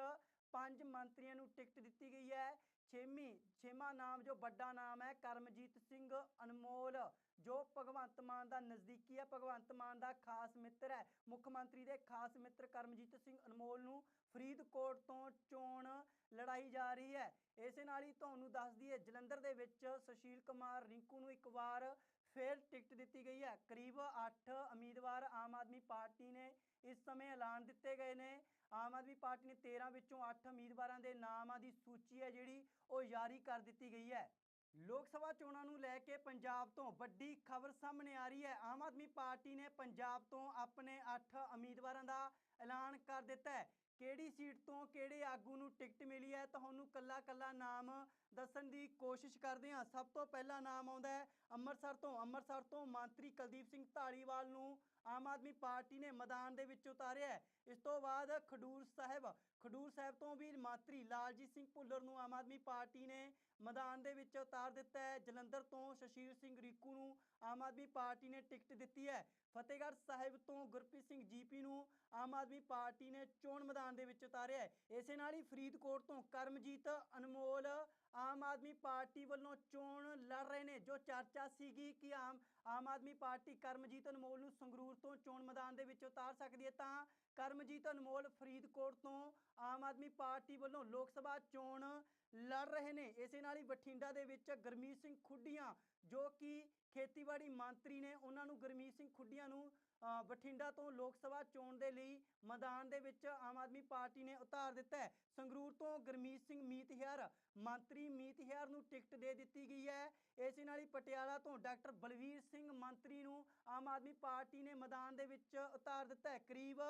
Speaker 1: ਪੰਜ ਮੰਤਰੀਆਂ ਨੂੰ ਟਿਕਟ ਦਿੱਤੀ ਗਈ ਹੈ। ਛੇਵੀਂ, ਛੇਵਾਂ ਨਾਮ ਜੋ ਵੱਡਾ ਨਾਮ ਹੈ, ਕਰਮਜੀਤ ਸਿੰਘ ਅਨਮੋਲ, ਜੋ ਭਗਵੰਤ ਮਾਨ ਦਾ ਨਜ਼ਦੀਕੀ ਹੈ, ਭਗਵੰਤ ਮਾਨ ਦਾ ਖਾਸ ਮਿੱਤਰ ਹੈ। ਮੁੱਖ ਮੰਤਰੀ ਦੇ ਖਾਸ ਮਿੱਤਰ ਕਰਮਜੀਤ ਸਿੰਘ ਅਨਮੋਲ ਨੂੰ ਫਰੀਦਕੋਟ ਤੋਂ ਚੋਣ ਲੜਾਈ ਜਾ ਰਹੀ ਹੈ। ਇਸੇ ਨਾਲ ਹੀ ਤੁਹਾਨੂੰ ਦੱਸ ਦਈਏ, ਜਲੰਧਰ ਦੇ ਵਿੱਚ ਸੁਸ਼ੀਲ ਕੁਮਾਰ ਰਿੰਕੂ ਨੂੰ ਇੱਕ ਵਾਰ ਫਿਰ ਟਿਕਟ ਦਿੱਤੀ ਗਈ ਹੈ। ਕਰੀਬ 8 ਉਮੀਦਵਾਰ ਆਮ ਆਦਮੀ ਪਾਰਟੀ ਨੇ ਇਸ ਸਮੇਂ ਐਲਾਨ ਦਿੱਤੇ ਗਏ ਨੇ। ਆਮ ਆਦਮੀ ਪਾਰਟੀ ਨੇ 13 ਵਿੱਚੋਂ 8 ਉਮੀਦਵਾਰਾਂ ਦੇ ਨਾਮਾਂ ਦੀ ਸੂਚੀ ਹੈ, ਜਿਹੜੀ ਉਹ ਜਾਰੀ ਕਰ ਦਿੱਤੀ ਗਈ ਹੈ। ਲੋਕ ਸਭਾ ਚੋਣਾਂ ਨੂੰ ਲੈ ਕੇ ਪੰਜਾਬ ਤੋਂ ਵੱਡੀ ਖਬਰ ਸਾਹਮਣੇ ਆ ਰਹੀ ਹੈ। ਆਮ ਆਦਮੀ ਪਾਰਟੀ ਨੇ ਪੰਜਾਬ ਤੋਂ ਆਪਣੇ 8 ਉਮੀਦਵਾਰਾਂ ਦਾ ਐਲਾਨ ਕਰ ਦਿੱਤਾ ਹੈ। ਕਿਹੜੀ ਸੀਟ ਤੋਂ ਕਿਹੜੇ ਆਗੂ ਨੂੰ ਟਿਕਟ ਮਿਲੀ ਹੈ? ਤੁਹਾਨੂੰ ਕੱਲਾ ਕੱਲਾ ਨਾਮ ਦੱਸਣ ਦੀ ਕੋਸ਼ਿਸ਼ ਕਰਦੇ ਹਾਂ। ਸਭ ਤੋਂ ਪਹਿਲਾ ਨਾਮ ਆਉਂਦਾ ਹੈ ਅੰਮ੍ਰਿਤਸਰ ਤੋਂ। ਅੰਮ੍ਰਿਤਸਰ ਤੋਂ ਮੰਤਰੀ ਕੁਲਦੀਪ ਸਿੰਘ ਢਾਲੀਵਾਲ ਨੂੰ ਆਮ ਆਦਮੀ ਪਾਰਟੀ ਨੇ ਮੈਦਾਨ ਦੇ ਵਿੱਚ ਉਤਾਰਿਆ ਇਸ ਤੋਂ ਬਾਅਦ ਖਡੂਰ ਸਾਹਿਬ। ਖਡੂਰ ਸਾਹਿਬ ਤੋਂ ਵੀ ਮੰਤਰੀ ਲਾਲਜੀਤ ਸਿੰਘ ਭੁੱਲਰ ਨੂੰ ਆਮ ਆਦਮੀ ਪਾਰਟੀ ਨੇ ਮੈਦਾਨ ਦੇ ਵਿੱਚ ਉਤਾਰ ਦਿੱਤਾ ਹੈ। ਜਲੰਧਰ ਤੋਂ ਸ਼ਸ਼ੀਰ ਸਿੰਘ ਰੀਕੂ ਨੂੰ ਆਮ ਆਦਮੀ ਪਾਰਟੀ ਨੇ ਟਿਕਟ ਦਿੱਤੀ ਹੈ। ਫਤਿਹਗੜ੍ਹ ਸਾਹਿਬ ਤੋਂ ਗੁਰਪ੍ਰੀਤ ਸਿੰਘ ਜੀਪੀ ਨੂੰ ਆਮ ਆਦਮੀ ਪਾਰਟੀ ਨੇ ਚੋਣ ਮੈਦਾਨ ਦੇ ਵਿੱਚ ਉਤਾਰਿਆ ਹੈ। ਇਸੇ ਨਾਲ ਹੀ ਫਰੀਦਕੋਟ ਤੋਂ ਕਰਮਜੀਤ ਅਨਮੋਲ ਆਮ ਆਦਮੀ ਪਾਰਟੀ ਵੱਲੋਂ ਚੋਣ ਲੜ ਰਹੇ ਨੇ। ਜੋ ਚਰਚਾ ਸੀਗੀ ਕਿ ਆਮ ਆਮ ਆਦਮੀ ਪਾਰਟੀ ਕਰਮਜੀਤ ਅਨਮੋਲ ਨੂੰ ਸੰਗਰੂਰ ਤੋਂ ਚੋਣ ਮੈਦਾਨ ਦੇ ਵਿੱਚ ਉਤਾਰ ਸਕਦੀ ਹੈ, ਤਾਂ ਕਰਮਜੀਤ ਅਨਮੋਲ ਫਰੀਦਕੋਟ ਤੋਂ ਆਮ ਆਦਮੀ ਪਾਰਟੀ ਵੱਲੋਂ ਲੋਕ ਸਭਾ ਚੋਣ ਲੜ ਰਹੇ ਨੇ। ਇਸੇ ਨਾਲ ਹੀ ਬਠਿੰਡਾ ਦੇ ਵਿੱਚ ਗਰਮੀਤ ਸਿੰਘ ਖੁੱਡੀਆਂ, ਜੋ ਕਿ ਖੇਤੀਬਾੜੀ ਮੰਤਰੀ ਨੇ, ਉਹਨਾਂ ਨੂੰ ਗਰਮੀਤ ਸਿੰਘ ਖੁੱਡੀਆਂ ਨੂੰ ਬਠਿੰਡਾ ਤੋਂ ਲੋਕ ਸਭਾ ਚੋਣ ਦੇ ਲਈ ਮੈਦਾਨ ਦੇ ਵਿੱਚ ਆਮ ਆਦਮੀ ਪਾਰਟੀ ਨੇ ਉਤਾਰ ਦਿੱਤਾ ਹੈ। ਸੰਗਰੂਰ ਤੋਂ ਗਰਮੀਤ ਸਿੰਘ ਮੀਤਹਿਰ ਮੰਤਰੀ ਮੀਤਹਿਰ ਨੂੰ ਟਿਕਟ ਦੇ ਦਿੱਤੀ ਗਈ ਹੈ। ਇਸੇ ਨਾਲ ਹੀ ਪਟਿਆਲਾ ਤੋਂ ਡਾਕਟਰ ਬਲਵੀਰ ਸਿੰਘ ਮੰਤਰੀ ਨੂੰ ਆਮ ਆਦਮੀ ਪਾਰਟੀ ਨੇ ਮੈਦਾਨ ਦੇ ਵਿੱਚ ਉਤਾਰ ਦਿੱਤਾ ਹੈ। ਕਰੀਬ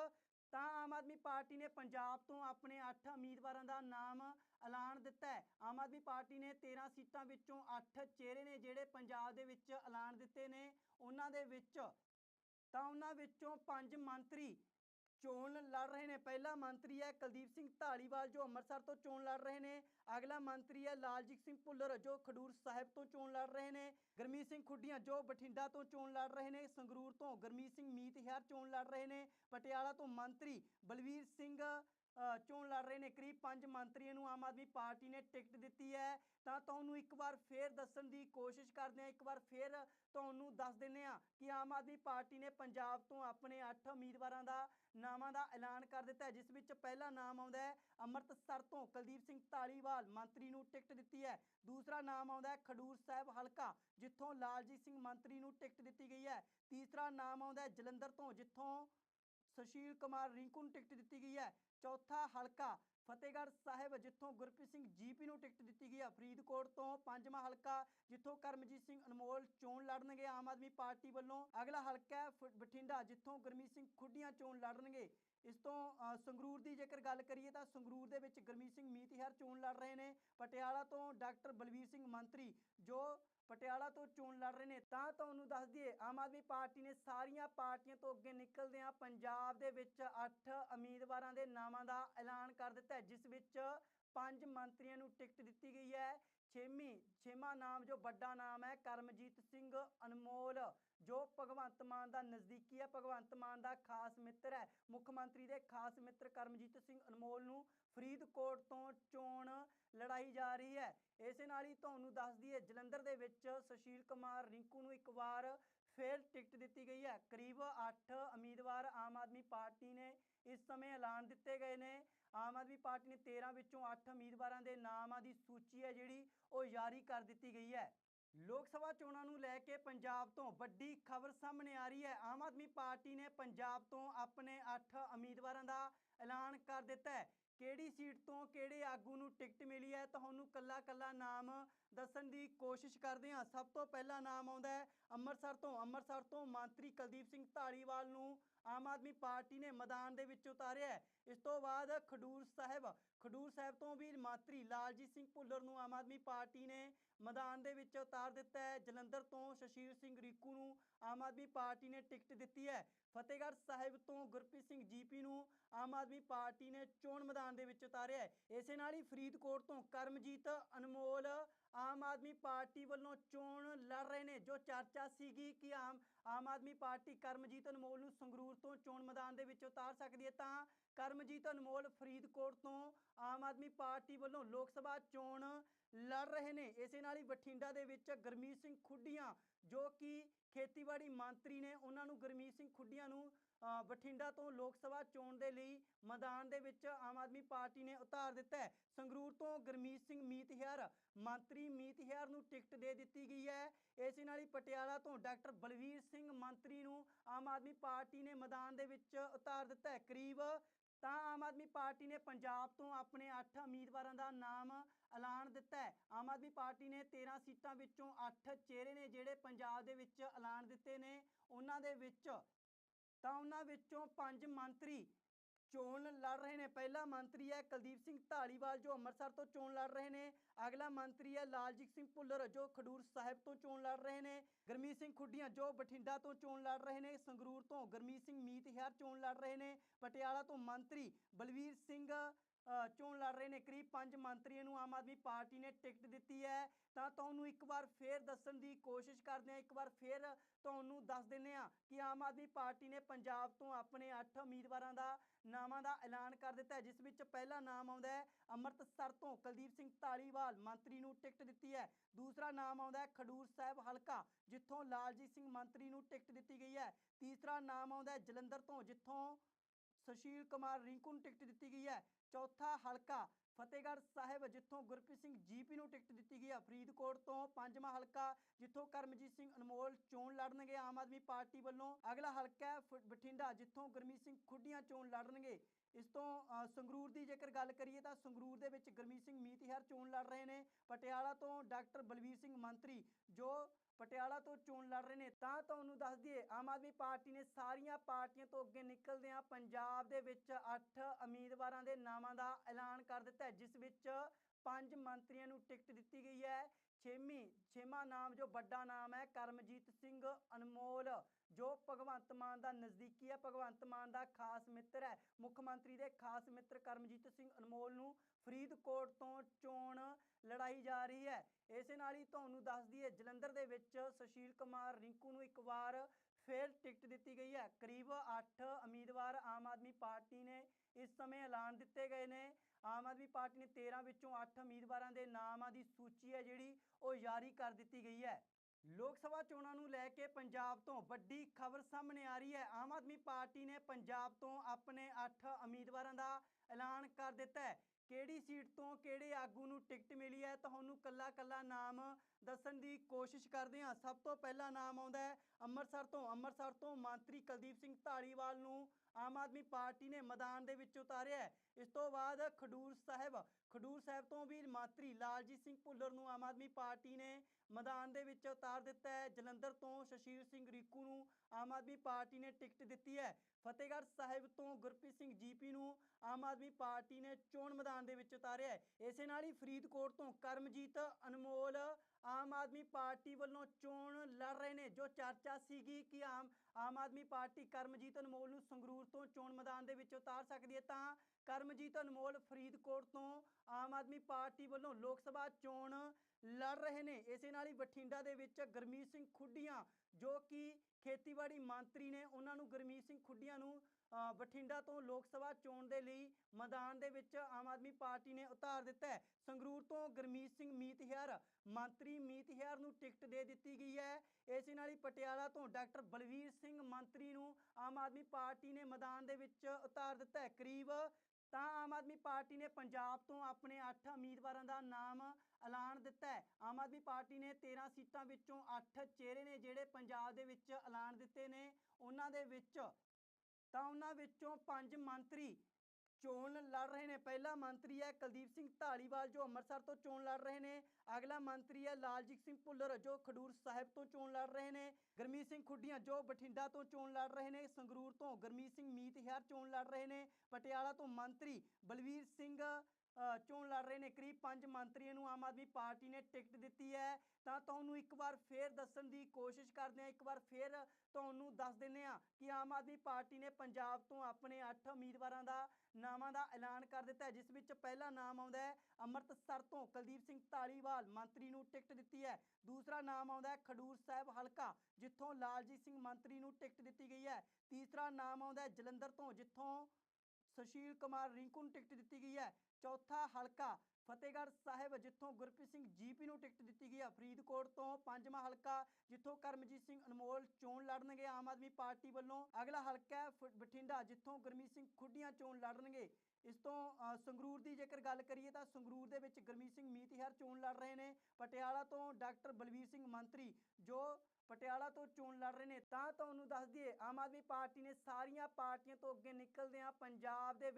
Speaker 1: ਤਾਂ ਆਮ ਆਦਮੀ ਪਾਰਟੀ ਨੇ ਪੰਜਾਬ ਤੋਂ ਆਪਣੇ 8 ਉਮੀਦਵਾਰਾਂ ਦਾ ਨਾਮ ਐਲਾਨ ਦਿੱਤਾ ਹੈ। ਆਮ ਆਦਮੀ ਪਾਰਟੀ ਨੇ 13 ਸੀਟਾਂ ਵਿੱਚੋਂ 8 ਚਿਹਰੇ ਨੇ ਜਿਹੜੇ ਪੰਜਾਬ ਦੇ ਵਿੱਚ ਐਲਾਨ ਦਿੱਤੇ ਨੇ। ਉਹਨਾਂ ਦੇ ਵਿੱਚ ਤਾਂ ਉਹਨਾਂ ਵਿੱਚੋਂ ਪੰਜ ਮੰਤਰੀ ਚੋਣ ਲੜ ਰਹੇ ਨੇ। ਪਹਿਲਾ ਮੰਤਰੀ ਹੈ ਕੁਲਦੀਪ ਸਿੰਘ ਢਾਲੀਵਾਲ ਜੋ ਅੰਮ੍ਰਿਤਸਰ ਤੋਂ ਚੋਣ ਲੜ ਰਹੇ ਨੇ। ਅਗਲਾ ਮੰਤਰੀ ਹੈ ਲਾਲਜੀਤ ਸਿੰਘ ਭੁੱਲਰ, ਜੋ ਖਡੂਰ ਸਾਹਿਬ ਤੋਂ ਚੋਣ ਲੜ ਰਹੇ ਨੇ। ਗਰਮੀਤ ਸਿੰਘ ਖੁੱਡੀਆਂ, ਜੋ ਬਠਿੰਡਾ ਤੋਂ ਚੋਣ ਲੜ ਰਹੇ ਨੇ। ਸੰਗਰੂਰ ਤੋਂ ਗਰਮੀਤ ਸਿੰਘ ਮੀਤਹਿਰ ਚੋਣ ਲੜ ਰਹੇ ਨੇ। ਪਟਿਆਲਾ ਤੋਂ ਮੰਤਰੀ ਬਲਵੀਰ ਸਿੰਘ ਚੋਣ ਲੜ ਰਹੇ ਨੇ। ਕਰੀਬ ਪੰਜ ਮੰਤਰੀਆਂ ਨੂੰ ਆਮ ਆਦਮੀ ਪਾਰਟੀ ਨੇ ਟਿਕਟ ਦਿੱਤੀ ਹੈ। ਤਾਂ ਤੁਹਾਨੂੰ ਇੱਕ ਵਾਰ ਫੇਰ ਦੱਸਣ ਦੀ ਕੋਸ਼ਿਸ਼ ਕਰਦੇ ਹਾਂ। ਇੱਕ ਵਾਰ ਫੇਰ ਤੁਹਾਨੂੰ ਦੱਸ ਦਿੰਨੇ ਆ ਕਿ ਆਮ ਆਦਮੀ ਪਾਰਟੀ ਨੇ ਪੰਜਾਬ ਤੋਂ ਆਪਣੇ 8 ਉਮੀਦਵਾਰਾਂ ਦਾ, ਨਾਮਾਂ ਦਾ ਐਲਾਨ ਕਰ ਦਿੱਤਾ ਹੈ, ਜਿਸ ਵਿੱਚ ਪਹਿਲਾ ਨਾਮ ਆਉਂਦਾ ਹੈ ਅੰਮ੍ਰਿਤਸਰ ਤੋਂ ਕੁਲਦੀਪ ਸਿੰਘ ਢਾਲੀਵਾਲ ਮੰਤਰੀ ਨੂੰ ਟਿਕਟ ਦਿੱਤੀ ਹੈ। ਦੂਸਰਾ ਨਾਮ ਆਉਂਦਾ ਹੈ ਖਡੂਰ ਸਾਹਿਬ ਹਲਕਾ, ਜਿੱਥੋਂ ਲਾਲਜੀਤ ਸਿੰਘ ਮੰਤਰੀ ਨੂੰ ਟਿਕਟ ਦਿੱਤੀ ਗਈ ਹੈ। ਤੀਸਰਾ ਨਾਮ ਆਉਂਦਾ ਹੈ ਜਲੰਧਰ ਤੋਂ, ਜਿੱਥੋਂ ਸੁਸ਼ੀਲ ਕੁਮਾਰ ਰਿੰਕੂ ਨੂੰ ਟਿਕਟ ਦਿੱਤੀ ਗਈ ਹੈ। ਚੌਥਾ ਹਲਕਾ ਫਤਿਹਗੜ੍ਹ ਸਾਹਿਬ, ਜਿੱਥੋਂ ਗੁਰਪ੍ਰੀਤ ਸਿੰਘ ਜੀਪੀ ਨੂੰ ਟਿਕਟ ਦਿੱਤੀ ਗਈ ਹੈ। ਫਰੀਦਕੋਟ ਤੋਂ ਪੰਜਵਾਂ ਹਲਕਾ, ਜਿੱਥੋਂ ਕਰਮਜੀਤ ਸਿੰਘ ਅਨਮੋਲ ਚੋਣ ਲੜਨਗੇ ਆਮ ਆਦਮੀ ਪਾਰਟੀ ਵੱਲੋਂ। ਅਗਲਾ ਹਲਕਾ ਹੈ ਬਠਿੰਡਾ, ਜਿੱਥੋਂ ਗੁਰਮੀਤ ਸਿੰਘ ਖੁੱਡੀਆਂ ਚੋਣ ਲੜਨਗੇ। ਇਸ ਤੋਂ ਸੰਗਰੂਰ ਦੀ ਜੇਕਰ ਗੱਲ ਕਰੀਏ ਤਾਂ ਸੰਗਰੂਰ ਦੇ ਵਿੱਚ ਗੁਰਮੀਤ ਸਿੰਘ ਮੀਤਹਿਰ ਚੋਣ ਲੜ ਰਹੇ ਨੇ। ਪਟਿਆਲਾ ਤੋਂ ਡਾਕਟਰ ਬਲਵੀਰ ਸਿੰਘ ਮੰਤਰੀ ਜੋ ਪਟਿਆਲਾ ਤੋਂ ਚੋਣ ਲੜ ਰਹੇ ਨੇ, ਤਾਂ ਤੁਹਾਨੂੰ ਦੱਸ ਦਈਏ, ਆਮ ਆਦਮੀ ਪਾਰਟੀ ਨੇ ਸਾਰੀਆਂ ਪਾਰਟੀਆਂ ਤੋਂ ਅੱਗੇ ਨਿਕਲਦਿਆਂ ਪੰਜਾਬ ਦੇ ਵਿੱਚ 8 ਉਮੀਦਵਾਰਾਂ ਦੇ ਨਾਮਾਂ ਦਾ ਐਲਾਨ ਕਰ ਦਿੱਤਾ ਜਿਸ ਵਿੱਚ ਪੰਜ ਮੰਤਰੀਆਂ ਨੂੰ ਟਿਕਟ ਦਿੱਤੀ ਗਈ ਹੈ। ਛੇਵੀਂ, ਛੇਵਾਂ ਨਾਮ ਜੋ ਵੱਡਾ ਨਾਮ ਹੈ, ਕਰਮਜੀਤ ਸਿੰਘ ਅਨਮੋਲ, ਜੋ ਭਗਵੰਤ ਮਾਨ ਦਾ ਨਜ਼ਦੀਕੀ ਹੈ, ਭਗਵੰਤ ਮਾਨ ਦਾ ਖਾਸ ਮਿੱਤਰ ਹੈ। ਮੁੱਖ ਮੰਤਰੀ ਦੇ ਖਾਸ ਮਿੱਤਰ ਕਰਮਜੀਤ ਸਿੰਘ ਅਨਮੋਲ ਨੂੰ ਫਰੀਦਕੋਟ ਤੋਂ ਚੋਣ ਲੜਾਈ ਜਾ ਰਹੀ ਹੈ। ਇਸੇ ਨਾਲ ਹੀ ਤੁਹਾਨੂੰ ਦੱਸ ਦਈਏ, ਜਲੰਧਰ ਦੇ ਵਿੱਚ ਸੁਸ਼ੀਲ ਕੁਮਾਰ ਰਿੰਕੂ ਨੂੰ ਇੱਕ ਵਾਰ ਫੇਰ ਟਿਕਟ ਦਿੱਤੀ ਗਈ ਹੈ। ਕਰੀਬ 8 ਉਮੀਦਵਾਰ ਆਮ ਆਦਮੀ ਪਾਰਟੀ ਨੇ ਇਸ ਸਮੇਂ ਐਲਾਨ ਦਿੱਤੇ ਗਏ ਨੇ। ਆਮ ਆਦਮੀ ਪਾਰਟੀ ਨੇ 13 ਵਿੱਚੋਂ 8 ਉਮੀਦਵਾਰਾਂ ਦੇ ਨਾਮਾਂ ਦੀ ਸੂਚੀ ਹੈ ਜਿਹੜੀ ਉਹ ਜਾਰੀ ਕਰ ਦਿੱਤੀ ਗਈ ਹੈ। ਲੋਕ ਸਭਾ ਚੋਣਾਂ ਨੂੰ ਲੈ ਕੇ ਪੰਜਾਬ ਤੋਂ ਵੱਡੀ ਖਬਰ ਸਾਹਮਣੇ ਆ ਰਹੀ ਹੈ। ਆਮ ਆਦਮੀ ਪਾਰਟੀ ਨੇ ਪੰਜਾਬ ਤੋਂ ਆਪਣੇ 8 ਉਮੀਦਵਾਰਾਂ ਦਾ ਐਲਾਨ ਕਰ ਦਿੱਤਾ ਹੈ। ਕਿਹੜੀ ਸੀਟ ਤੋਂ ਕਿਹੜੇ ਆਗੂ ਨੂੰ ਟਿਕਟ ਮਿਲੀ ਹੈ? ਤੁਹਾਨੂੰ ਕੱਲਾ ਕੱਲਾ ਨਾਮ ਦੱਸਣ ਦੀ ਕੋਸ਼ਿਸ਼ ਕਰਦੇ ਹਾਂ। ਸਭ ਤੋਂ ਪਹਿਲਾ ਨਾਮ ਆਉਂਦਾ ਹੈ ਅੰਮ੍ਰਿਤਸਰ ਤੋਂ। ਅੰਮ੍ਰਿਤਸਰ ਤੋਂ ਮੰਤਰੀ ਕੁਲਦੀਪ ਸਿੰਘ ਢਾਲੀਵਾਲ ਨੂੰ ਆਮ ਆਦਮੀ ਪਾਰਟੀ ਨੇ ਮੈਦਾਨ ਦੇ ਵਿੱਚ ਉਤਾਰਿਆ ਇਸ ਤੋਂ ਬਾਅਦ ਖਡੂਰ ਸਾਹਿਬ ਖਡੂਰ ਸਾਹਿਬ ਤੋਂ ਵੀ ਮੰਤਰੀ ਲਾਲਜੀਤ ਸਿੰਘ ਭੁੱਲਰ ਨੂੰ ਆਮ ਆਦਮੀ ਪਾਰਟੀ ਨੇ ਮੈਦਾਨ ਦੇ ਵਿੱਚ ਉਤਾਰ ਦਿੱਤਾ ਹੈ। ਜਲੰਧਰ ਤੋਂ ਸ਼ਸ਼ੀਰ ਸਿੰਘ ਰੀਕੂ ਨੂੰ ਆਮ ਆਦਮੀ ਪਾਰਟੀ ਨੇ ਟਿਕਟ ਦਿੱਤੀ ਹੈ। ਫਤਿਹਗੜ੍ਹ ਸਾਹਿਬ ਤੋਂ ਗੁਰਪ੍ਰੀਤ ਸਿੰਘ ਜੀਪੀ ਨੂੰ ਆਮ ਆਦਮੀ ਪਾਰਟੀ ਨੇ ਚੋਣ ਮੈਦਾਨ ਦੇ ਵਿੱਚ ਉਤਾਰਿਆ ਇਸੇ ਨਾਲ ਹੀ ਫਰੀਦਕੋਟ ਤੋਂ ਕਰਮਜੀਤ ਅਨਮੋਲ ਆਮ ਆਦਮੀ ਪਾਰਟੀ ਵੱਲੋਂ ਚੋਣ ਲੜ ਰਹੇ ਨੇ। ਜੋ ਚਰਚਾ ਸੀਗੀ ਕਿ ਆਮ ਆਮ ਆਦਮੀ ਪਾਰਟੀ ਕਰਮਜੀਤ ਅਨਮੋਲ ਨੂੰ ਸੰਗਰੂਰ ਤੋਂ ਚੋਣ ਮੈਦਾਨ ਦੇ ਵਿੱਚ ਉਤਾਰ ਸਕਦੀ ਹੈ, ਤਾਂ ਕਰਮਜੀਤ ਅਨਮੋਲ ਫਰੀਦਕੋਟ ਤੋਂ ਆਮ ਆਦਮੀ ਪਾਰਟੀ ਵੱਲੋਂ ਲੋਕ ਸਭਾ ਚੋਣ ਲੜ ਰਹੇ ਨੇ। ਇਸੇ ਨਾਲ ਹੀ ਬਠਿੰਡਾ ਦੇ ਵਿੱਚ ਗਰਮੀਤ ਸਿੰਘ ਖੁੱਡੀਆਂ, ਜੋ ਕਿ ਖੇਤੀਬਾੜੀ ਮੰਤਰੀ ਨੇ ਉਹਨਾਂ ਨੂੰ ਗਰਮੀਤ ਸਿੰਘ ਖੁੱਡੀਆਂ ਨੂੰ ਬਠਿੰਡਾ ਤੋਂ ਲੋਕ ਸਭਾ ਚੋਣ ਦੇ ਲਈ ਮੈਦਾਨ ਦੇ ਵਿੱਚ ਆਮ ਆਦਮੀ ਪਾਰਟੀ ਨੇ ਉਤਾਰ ਦਿੱਤਾ ਹੈ। ਸੰਗਰੂਰ ਤੋਂ ਗਰਮੀਤ ਸਿੰਘ ਮੀਤਹਿਰ ਮੰਤਰੀ ਮੀਤਹਿਰ ਨੂੰ ਟਿਕਟ ਦੇ ਦਿੱਤੀ ਗਈ ਹੈ। ਇਸੇ ਨਾਲ ਹੀ ਪਟਿਆਲਾ ਤੋਂ ਡਾਕਟਰ ਬਲਵੀਰ ਸਿੰਘ ਮੰਤਰੀ ਨੂੰ ਆਮ ਆਦਮੀ ਪਾਰਟੀ ਨੇ ਮੈਦਾਨ ਦੇ ਵਿੱਚ ਉਤਾਰ ਦਿੱਤਾ ਹੈ। ਕਰੀਬ ਤਾਂ ਆਮ ਆਦਮੀ ਪਾਰਟੀ ਨੇ ਪੰਜਾਬ ਤੋਂ ਆਪਣੇ 8 ਉਮੀਦਵਾਰਾਂ ਦਾ ਨਾਮ ਐਲਾਨ ਦਿੱਤਾ ਹੈ। ਆਮ ਆਦਮੀ ਪਾਰਟੀ ਨੇ 13 ਸੀਟਾਂ ਵਿੱਚੋਂ 8 ਚਿਹਰੇ ਨੇ ਜਿਹੜੇ ਪੰਜਾਬ ਦੇ ਵਿੱਚ ਐਲਾਨ ਦਿੱਤੇ ਨੇ। ਉਹਨਾਂ ਦੇ ਵਿੱਚ ਤਾਂ ਉਹਨਾਂ ਵਿੱਚੋਂ ਪੰਜ ਮੰਤਰੀ ਚੋਣ ਲੜ ਰਹੇ ਨੇ। ਪਹਿਲਾ ਮੰਤਰੀ ਹੈ ਕੁਲਦੀਪ ਸਿੰਘ ਢਾਲੀਵਾਲ ਜੋ ਅੰਮ੍ਰਿਤਸਰ ਤੋਂ ਚੋਣ ਲੜ ਰਹੇ ਨੇ। ਅਗਲਾ ਮੰਤਰੀ ਹੈ ਲਾਲਜੀਤ ਸਿੰਘ ਭੁੱਲਰ, ਜੋ ਖਡੂਰ ਸਾਹਿਬ ਤੋਂ ਚੋਣ ਲੜ ਰਹੇ ਨੇ। ਗਰਮੀਤ ਸਿੰਘ ਖੁੱਡੀਆਂ, ਜੋ ਬਠਿੰਡਾ ਤੋਂ ਚੋਣ ਲੜ ਰਹੇ ਨੇ। ਸੰਗਰੂਰ ਤੋਂ ਗਰਮੀਤ ਸਿੰਘ ਮੀਤਹਿਰ ਚੋਣ ਲੜ ਰਹੇ ਨੇ। ਪਟਿਆਲਾ ਤੋਂ ਮੰਤਰੀ ਬਲਵੀਰ ਸਿੰਘ ਚੋਣ ਲੜ ਰਹੇ ਨੇ। ਕਰੀਬ ਪੰਜ ਮੰਤਰੀਆਂ ਨੂੰ ਆਮ ਆਦਮੀ ਪਾਰਟੀ ਨੇ ਟਿਕਟ ਦਿੱਤੀ ਹੈ। ਤਾਂ ਤੁਹਾਨੂੰ ਇੱਕ ਵਾਰ ਫੇਰ ਦੱਸਣ ਦੀ ਕੋਸ਼ਿਸ਼ ਕਰਦੇ ਹਾਂ। ਇੱਕ ਵਾਰ ਫੇਰ ਤੁਹਾਨੂੰ ਦੱਸ ਦਿੰਨੇ ਆ ਕਿ ਆਮ ਆਦਮੀ ਪਾਰਟੀ ਨੇ ਪੰਜਾਬ ਤੋਂ ਆਪਣੇ 8 ਉਮੀਦਵਾਰਾਂ ਦਾ ਨਾਮਾਂ ਦਾ ਐਲਾਨ ਕਰ ਦਿੱਤਾ ਹੈ, ਜਿਸ ਵਿੱਚ ਪਹਿਲਾ ਨਾਮ ਆਉਂਦਾ ਹੈ ਅੰਮ੍ਰਿਤਸਰ ਤੋਂ ਕੁਲਦੀਪ ਸਿੰਘ ਢਾਲੀਵਾਲ ਮੰਤਰੀ ਨੂੰ ਟਿਕਟ ਦਿੱਤੀ ਹੈ। ਦੂਸਰਾ ਨਾਮ ਆਉਂਦਾ ਹੈ ਖਡੂਰ ਸਾਹਿਬ ਹਲਕਾ, ਜਿੱਥੋਂ ਲਾਲਜੀਤ ਸਿੰਘ ਮੰਤਰੀ ਨੂੰ ਟਿਕਟ ਦਿੱਤੀ ਗਈ ਹੈ। ਤੀਸਰਾ ਨਾਮ ਆਉਂਦਾ ਹੈ ਜਲੰਧਰ ਤੋਂ, ਜਿੱਥੋਂ ਸੁਸ਼ੀਲ ਕੁਮਾਰ ਰਿੰਕੂ ਨੂੰ ਟਿਕਟ ਦਿੱਤੀ ਗਈ ਹੈ। ਚੌਥਾ ਹਲਕਾ ਫਤਿਹਗੜ੍ਹ ਸਾਹਿਬ, ਜਿੱਥੋਂ ਗੁਰਪ੍ਰੀਤ ਸਿੰਘ ਜੀਪੀ ਨੂੰ ਟਿਕਟ ਦਿੱਤੀ ਗਈ ਹੈ ਫਰੀਦਕੋਟ ਤੋਂ। ਪੰਜਵਾਂ ਹਲਕਾ, ਜਿੱਥੋਂ ਕਰਮਜੀਤ ਸਿੰਘ ਅਨਮੋਲ ਚੋਣ ਲੜਨਗੇ ਆਮ ਆਦਮੀ ਪਾਰਟੀ ਵੱਲੋਂ। ਅਗਲਾ ਹਲਕਾ ਹੈ ਬਠਿੰਡਾ, ਜਿੱਥੋਂ ਗੁਰਮੀਤ ਸਿੰਘ ਖੁੱਡੀਆਂ ਚੋਣ ਲੜਨਗੇ। ਇਸ ਤੋਂ ਸੰਗਰੂਰ ਦੀ ਜੇਕਰ ਗੱਲ ਕਰੀਏ ਤਾਂ ਸੰਗਰੂਰ ਦੇ ਵਿੱਚ ਗੁਰਮੀਤ ਸਿੰਘ ਮੀਤਹਿਰ ਚੋਣ ਲੜ ਰਹੇ ਨੇ। ਪਟਿਆਲਾ ਤੋਂ ਡਾਕਟਰ ਬਲਵੀਰ ਸਿੰਘ ਮੰਤਰੀ ਜੋ ਪਟਿਆਲਾ ਤੋਂ ਚੋਣ ਲੜ ਰਹੇ ਨੇ, ਤਾਂ ਤੁਹਾਨੂੰ ਦੱਸ ਦਈਏ, ਆਮ ਆਦਮੀ ਪਾਰਟੀ ਨੇ ਸਾਰੀਆਂ ਪਾਰਟੀਆਂ ਤੋਂ ਅੱਗੇ ਨਿਕਲਦਿਆਂ ਪੰਜਾਬ ਦੇ ਵਿੱਚ 8 ਉਮੀਦਵਾਰਾਂ ਦੇ ਨਾਮਾਂ ਦਾ ਐਲਾਨ ਕਰ ਦਿੱਤਾ ਜਿਸ ਵਿੱਚ ਪੰਜ ਮੰਤਰੀਆਂ ਨੂੰ ਟਿਕਟ ਦਿੱਤੀ ਗਈ ਹੈ। ਛੇਵੀਂ, ਛੇਵਾਂ ਨਾਮ ਜੋ ਵੱਡਾ ਨਾਮ ਹੈ, ਕਰਮਜੀਤ ਸਿੰਘ ਅਨਮੋਲ, ਜੋ ਭਗਵੰਤ ਮਾਨ ਦਾ ਨਜ਼ਦੀਕੀ ਹੈ, ਭਗਵੰਤ ਮਾਨ ਦਾ ਖਾਸ ਮਿੱਤਰ ਹੈ। ਮੁੱਖ ਮੰਤਰੀ ਦੇ ਖਾਸ ਮਿੱਤਰ ਕਰਮਜੀਤ ਸਿੰਘ ਅਨਮੋਲ ਨੂੰ ਫਰੀਦਕੋਟ ਤੋਂ ਚੋਣ ਲੜਾਈ ਜਾ ਰਹੀ ਹੈ। ਇਸੇ ਨਾਲ ਹੀ ਤੁਹਾਨੂੰ ਦੱਸ ਦਈਏ, ਜਲੰਧਰ ਦੇ ਵਿੱਚ ਸੁਸ਼ੀਲ ਕੁਮਾਰ ਰਿੰਕੂ ਨੂੰ ਇੱਕ ਵਾਰ ਫੇਰ ਟਿਕਟ ਦਿੱਤੀ ਗਈ ਹੈ। ਕਰੀਬ 8 ਉਮੀਦਵਾਰ ਆਮ ਆਦਮੀ ਪਾਰਟੀ ਨੇ ਇਸ ਸਮੇਂ ਐਲਾਨ ਦਿੱਤੇ ਗਏ ਨੇ। ਆਮ ਆਦਮੀ ਪਾਰਟੀ ਨੇ 13 ਵਿੱਚੋਂ 8 ਉਮੀਦਵਾਰਾਂ ਦੇ ਨਾਮਾਂ ਦੀ ਸੂਚੀ ਹੈ, ਜਿਹੜੀ ਉਹ ਜਾਰੀ ਕਰ ਦਿੱਤੀ ਗਈ ਹੈ। ਲੋਕ ਸਭਾ ਚੋਣਾਂ ਨੂੰ ਲੈ ਕੇ ਪੰਜਾਬ ਤੋਂ ਵੱਡੀ ਖਬਰ ਸਾਹਮਣੇ ਆ ਰਹੀ ਹੈ। ਆਮ ਆਦਮੀ ਪਾਰਟੀ ਨੇ ਪੰਜਾਬ ਤੋਂ ਆਪਣੇ 8 ਉਮੀਦਵਾਰਾਂ ਦਾ ਐਲਾਨ ਕਰ ਦਿੱਤਾ ਹੈ। ਕਿਹੜੀ ਸੀਟ ਤੋਂ ਕਿਹੜੇ ਆਗੂ ਨੂੰ ਟਿਕਟ ਮਿਲੀ ਹੈ, ਤੁਹਾਨੂੰ ਕੱਲਾ ਕੱਲਾ ਨਾਮ ਦੱਸਣ ਦੀ ਕੋਸ਼ਿਸ਼ ਕਰਦੇ ਹਾਂ। ਸਭ ਤੋਂ ਪਹਿਲਾ ਨਾਮ ਆਉਂਦਾ ਹੈ ਅੰਮ੍ਰਿਤਸਰ ਤੋਂ। ਅੰਮ੍ਰਿਤਸਰ ਤੋਂ ਮੰਤਰੀ ਕੁਲਦੀਪ ਸਿੰਘ ਢਾਲੀਵਾਲ ਨੂੰ ਆਮ ਆਦਮੀ ਪਾਰਟੀ ਨੇ ਮੈਦਾਨ ਦੇ ਵਿੱਚ ਉਤਾਰਿਆ ਇਸ ਤੋਂ ਬਾਅਦ ਖਡੂਰ ਸਾਹਿਬ ਖਡੂਰ ਸਾਹਿਬ ਤੋਂ ਵੀ ਮੰਤਰੀ ਲਾਲਜੀਤ ਸਿੰਘ ਭੁੱਲਰ ਨੂੰ ਆਮ ਆਦਮੀ ਪਾਰਟੀ ਨੇ ਮੈਦਾਨ ਦੇ ਵਿੱਚ ਉਤਾਰ ਦਿੱਤਾ ਹੈ। ਜਲੰਧਰ ਤੋਂ ਸ਼ਸ਼ੀਰ ਸਿੰਘ ਰੀਕੂ ਨੂੰ ਆਮ ਆਦਮੀ ਪਾਰਟੀ ਨੇ ਟਿਕਟ ਦਿੱਤੀ ਹੈ। ਫਤਿਹਗੜ੍ਹ ਸਾਹਿਬ ਤੋਂ ਗੁਰਪ੍ਰੀਤ ਸਿੰਘ ਜੀਪੀ ਨੂੰ ਆਮ ਆਦਮੀ ਪਾਰਟੀ ਨੇ ਚੋਣ ਮੈਦਾਨ ਦੇ ਵਿੱਚ ਉਤਾਰਿਆ ਹੈ। ਇਸੇ ਨਾਲ ਹੀ ਫਰੀਦਕੋਟ ਤੋਂ ਕਰਮਜੀਤ ਅਨਮੋਲ ਆਮ ਆਦਮੀ ਪਾਰਟੀ ਵੱਲੋਂ ਚੋਣ ਲੜ ਰਹੇ ਨੇ। ਜੋ ਚਰਚਾ ਸੀਗੀ ਕਿ ਆਮ ਆਮ ਆਦਮੀ ਪਾਰਟੀ ਕਰਮਜੀਤ ਅਨਮੋਲ ਨੂੰ ਸੰਗਰੂਰ ਤੋਂ ਚੋਣ ਮੈਦਾਨ ਦੇ ਵਿੱਚ ਉਤਾਰ ਸਕਦੀ ਹੈ ਤਾਂ ਕਰਮਜੀਤ ਅਨਮੋਲ ਫਰੀਦਕੋਟ ਤੋਂ ਆਮ ਆਦਮੀ ਪਾਰਟੀ ਵੱਲੋਂ ਲੋਕ ਸਭਾ ਚੋਣ ਲੜ ਰਹੇ ਨੇ। ਇਸੇ ਨਾਲ ਹੀ ਬਠਿੰਡਾ ਦੇ ਵਿੱਚ ਗਰਮੀਤ ਸਿੰਘ ਖੁੱਡੀਆਂ ਜੋ ਕਿ ਖੇਤੀਬਾੜੀ ਮੰਤਰੀ ਨੇ, ਉਹਨਾਂ ਨੂੰ ਗਰਮੀਤ ਸਿੰਘ ਖੁੱਡੀਆਂ ਨੂੰ ਬਠਿੰਡਾ ਤੋਂ ਲੋਕ ਸਭਾ ਚੋਣ ਦੇ ਲਈ ਮੈਦਾਨ ਦੇ ਵਿੱਚ ਆਮ ਆਦਮੀ ਪਾਰਟੀ ਨੇ ਉਤਾਰ ਦਿੱਤਾ ਹੈ। ਸੰਗਰੂਰ ਤੋਂ ਗਰਮੀਤ ਸਿੰਘ ਮੀਤਹਿਰ ਮੰਤਰੀ ਮੀਤਹਿਰ ਨੂੰ ਟਿਕਟ ਦੇ ਦਿੱਤੀ ਗਈ ਹੈ। ਇਸੇ ਨਾਲ ਹੀ ਪਟਿਆਲਾ ਤੋਂ ਡਾਕਟਰ ਬਲਵੀਰ ਸਿੰਘ ਮੰਤਰੀ ਨੂੰ ਆਮ ਆਦਮੀ ਪਾਰਟੀ ਨੇ ਮੈਦਾਨ ਦੇ ਵਿੱਚ ਉਤਾਰ ਦਿੱਤਾ ਹੈ। ਕਰੀਬ ਤਾਂ ਆਮ ਆਦਮੀ ਪਾਰਟੀ ਨੇ ਪੰਜਾਬ ਤੋਂ ਆਪਣੇ 8 ਉਮੀਦਵਾਰਾਂ ਦਾ ਨਾਮ ਐਲਾਨ ਦਿੱਤਾ ਹੈ। ਆਮ ਆਦਮੀ ਪਾਰਟੀ ਨੇ 13 ਸੀਟਾਂ ਵਿੱਚੋਂ 8 ਚਿਹਰੇ ਨੇ ਜਿਹੜੇ ਪੰਜਾਬ ਦੇ ਵਿੱਚ ਐਲਾਨ ਦਿੱਤੇ ਨੇ। ਉਹਨਾਂ ਦੇ ਵਿੱਚ ਤਾਂ ਉਹਨਾਂ ਵਿੱਚੋਂ ਪੰਜ ਮੰਤਰੀ ਚੋਣ ਲੜ ਰਹੇ ਨੇ। ਪਹਿਲਾ ਮੰਤਰੀ ਹੈ ਕੁਲਦੀਪ ਸਿੰਘ ਢਾਲੀਵਾਲ ਜੋ ਅੰਮ੍ਰਿਤਸਰ ਤੋਂ ਚੋਣ ਲੜ ਰਹੇ ਨੇ। ਅਗਲਾ ਮੰਤਰੀ ਹੈ ਲਾਲਜੀਤ ਸਿੰਘ ਭੁੱਲਰ, ਜੋ ਖਡੂਰ ਸਾਹਿਬ ਤੋਂ ਚੋਣ ਲੜ ਰਹੇ ਨੇ। ਗਰਮੀਤ ਸਿੰਘ ਖੁੱਡੀਆਂ, ਜੋ ਬਠਿੰਡਾ ਤੋਂ ਚੋਣ ਲੜ ਰਹੇ ਨੇ। ਸੰਗਰੂਰ ਤੋਂ ਗਰਮੀਤ ਸਿੰਘ ਮੀਤਹਿਰ ਚੋਣ ਲੜ ਰਹੇ ਨੇ। ਪਟਿਆਲਾ ਤੋਂ ਮੰਤਰੀ ਬਲਵੀਰ ਸਿੰਘ ਚੋਣ ਲੜ ਰਹੇ ਨੇ। ਕਰੀਬ ਪੰਜ ਮੰਤਰੀਆਂ ਨੂੰ ਆਮ ਆਦਮੀ ਪਾਰਟੀ ਨੇ ਟਿਕਟ ਦਿੱਤੀ ਹੈ। ਤਾਂ ਤੁਹਾਨੂੰ ਇੱਕ ਵਾਰ ਫੇਰ ਦੱਸਣ ਦੀ ਕੋਸ਼ਿਸ਼ ਕਰਦੇ ਹਾਂ। ਇੱਕ ਵਾਰ ਫੇਰ ਤੁਹਾਨੂੰ ਦੱਸ ਦਿੰਨੇ ਆ ਕਿ ਆਮ ਆਦਮੀ ਪਾਰਟੀ ਨੇ ਪੰਜਾਬ ਤੋਂ ਆਪਣੇ 8 ਉਮੀਦਵਾਰਾਂ ਦਾ, ਨਾਮਾਂ ਦਾ ਐਲਾਨ ਕਰ ਦਿੱਤਾ ਹੈ, ਜਿਸ ਵਿੱਚ ਪਹਿਲਾ ਨਾਮ ਆਉਂਦਾ ਹੈ ਅੰਮ੍ਰਿਤਸਰ ਤੋਂ ਕੁਲਦੀਪ ਸਿੰਘ ਢਾਲੀਵਾਲ ਮੰਤਰੀ ਨੂੰ ਟਿਕਟ ਦਿੱਤੀ ਹੈ। ਦੂਸਰਾ ਨਾਮ ਆਉਂਦਾ ਹੈ ਖਡੂਰ ਸਾਹਿਬ ਹਲਕਾ, ਜਿੱਥੋਂ ਲਾਲਜੀਤ ਸਿੰਘ ਮੰਤਰੀ ਨੂੰ ਟਿਕਟ ਦਿੱਤੀ ਗਈ ਹੈ। ਤੀਸਰਾ ਨਾਮ ਆਉਂਦਾ ਹੈ ਜਲੰਧਰ ਤੋਂ, ਜਿੱਥੋਂ ਸੁਸ਼ੀਲ ਕੁਮਾਰ ਰਿੰਕੂ ਨੂੰ ਟਿਕਟ ਦਿੱਤੀ ਗਈ ਹੈ। ਚੌਥਾ ਹਲਕਾ ਫਤਿਹਗੜ੍ਹ ਸਾਹਿਬ, ਜਿੱਥੋਂ ਗੁਰਪ੍ਰੀਤ ਸਿੰਘ ਜੀਪੀ ਨੂੰ ਟਿਕਟ ਦਿੱਤੀ ਗਈ ਹੈ। ਫਰੀਦਕੋਟ ਤੋਂ ਪੰਜਵਾਂ ਹਲਕਾ, ਜਿੱਥੋਂ ਕਰਮਜੀਤ ਸਿੰਘ ਅਨਮੋਲ ਚੋਣ ਲੜਨਗੇ ਆਮ ਆਦਮੀ ਪਾਰਟੀ ਵੱਲੋਂ। ਅਗਲਾ ਹਲਕਾ ਹੈ ਬਠਿੰਡਾ, ਜਿੱਥੋਂ ਗੁਰਮੀਤ ਸਿੰਘ ਖੁੱਡੀਆਂ ਚੋਣ ਲੜਨਗੇ। ਇਸ ਤੋਂ ਸੰਗਰੂਰ ਦੀ ਜੇਕਰ ਗੱਲ ਕਰੀਏ ਤਾਂ ਸੰਗਰੂਰ ਦੇ ਵਿੱਚ ਗੁਰਮੀਤ ਸਿੰਘ ਮੀਤਹਿਰ ਚੋਣ ਲੜ ਰਹੇ ਨੇ। ਪਟਿਆਲਾ ਤੋਂ ਡਾਕਟਰ ਬਲਵੀਰ ਸਿੰਘ ਮੰਤਰੀ, ਜੋ ਪਟਿਆਲਾ ਤੋਂ ਚੋਣ ਲੜ ਰਹੇ ਨੇ, ਤਾਂ ਤੁਹਾਨੂੰ ਦੱਸ ਦਈਏ, ਆਮ ਆਦਮੀ ਪਾਰਟੀ ਨੇ ਸਾਰੀਆਂ ਪਾਰਟੀਆਂ ਤੋਂ ਅੱਗੇ ਨਿਕਲਦਿਆਂ ਪੰਜਾਬ ਦੇ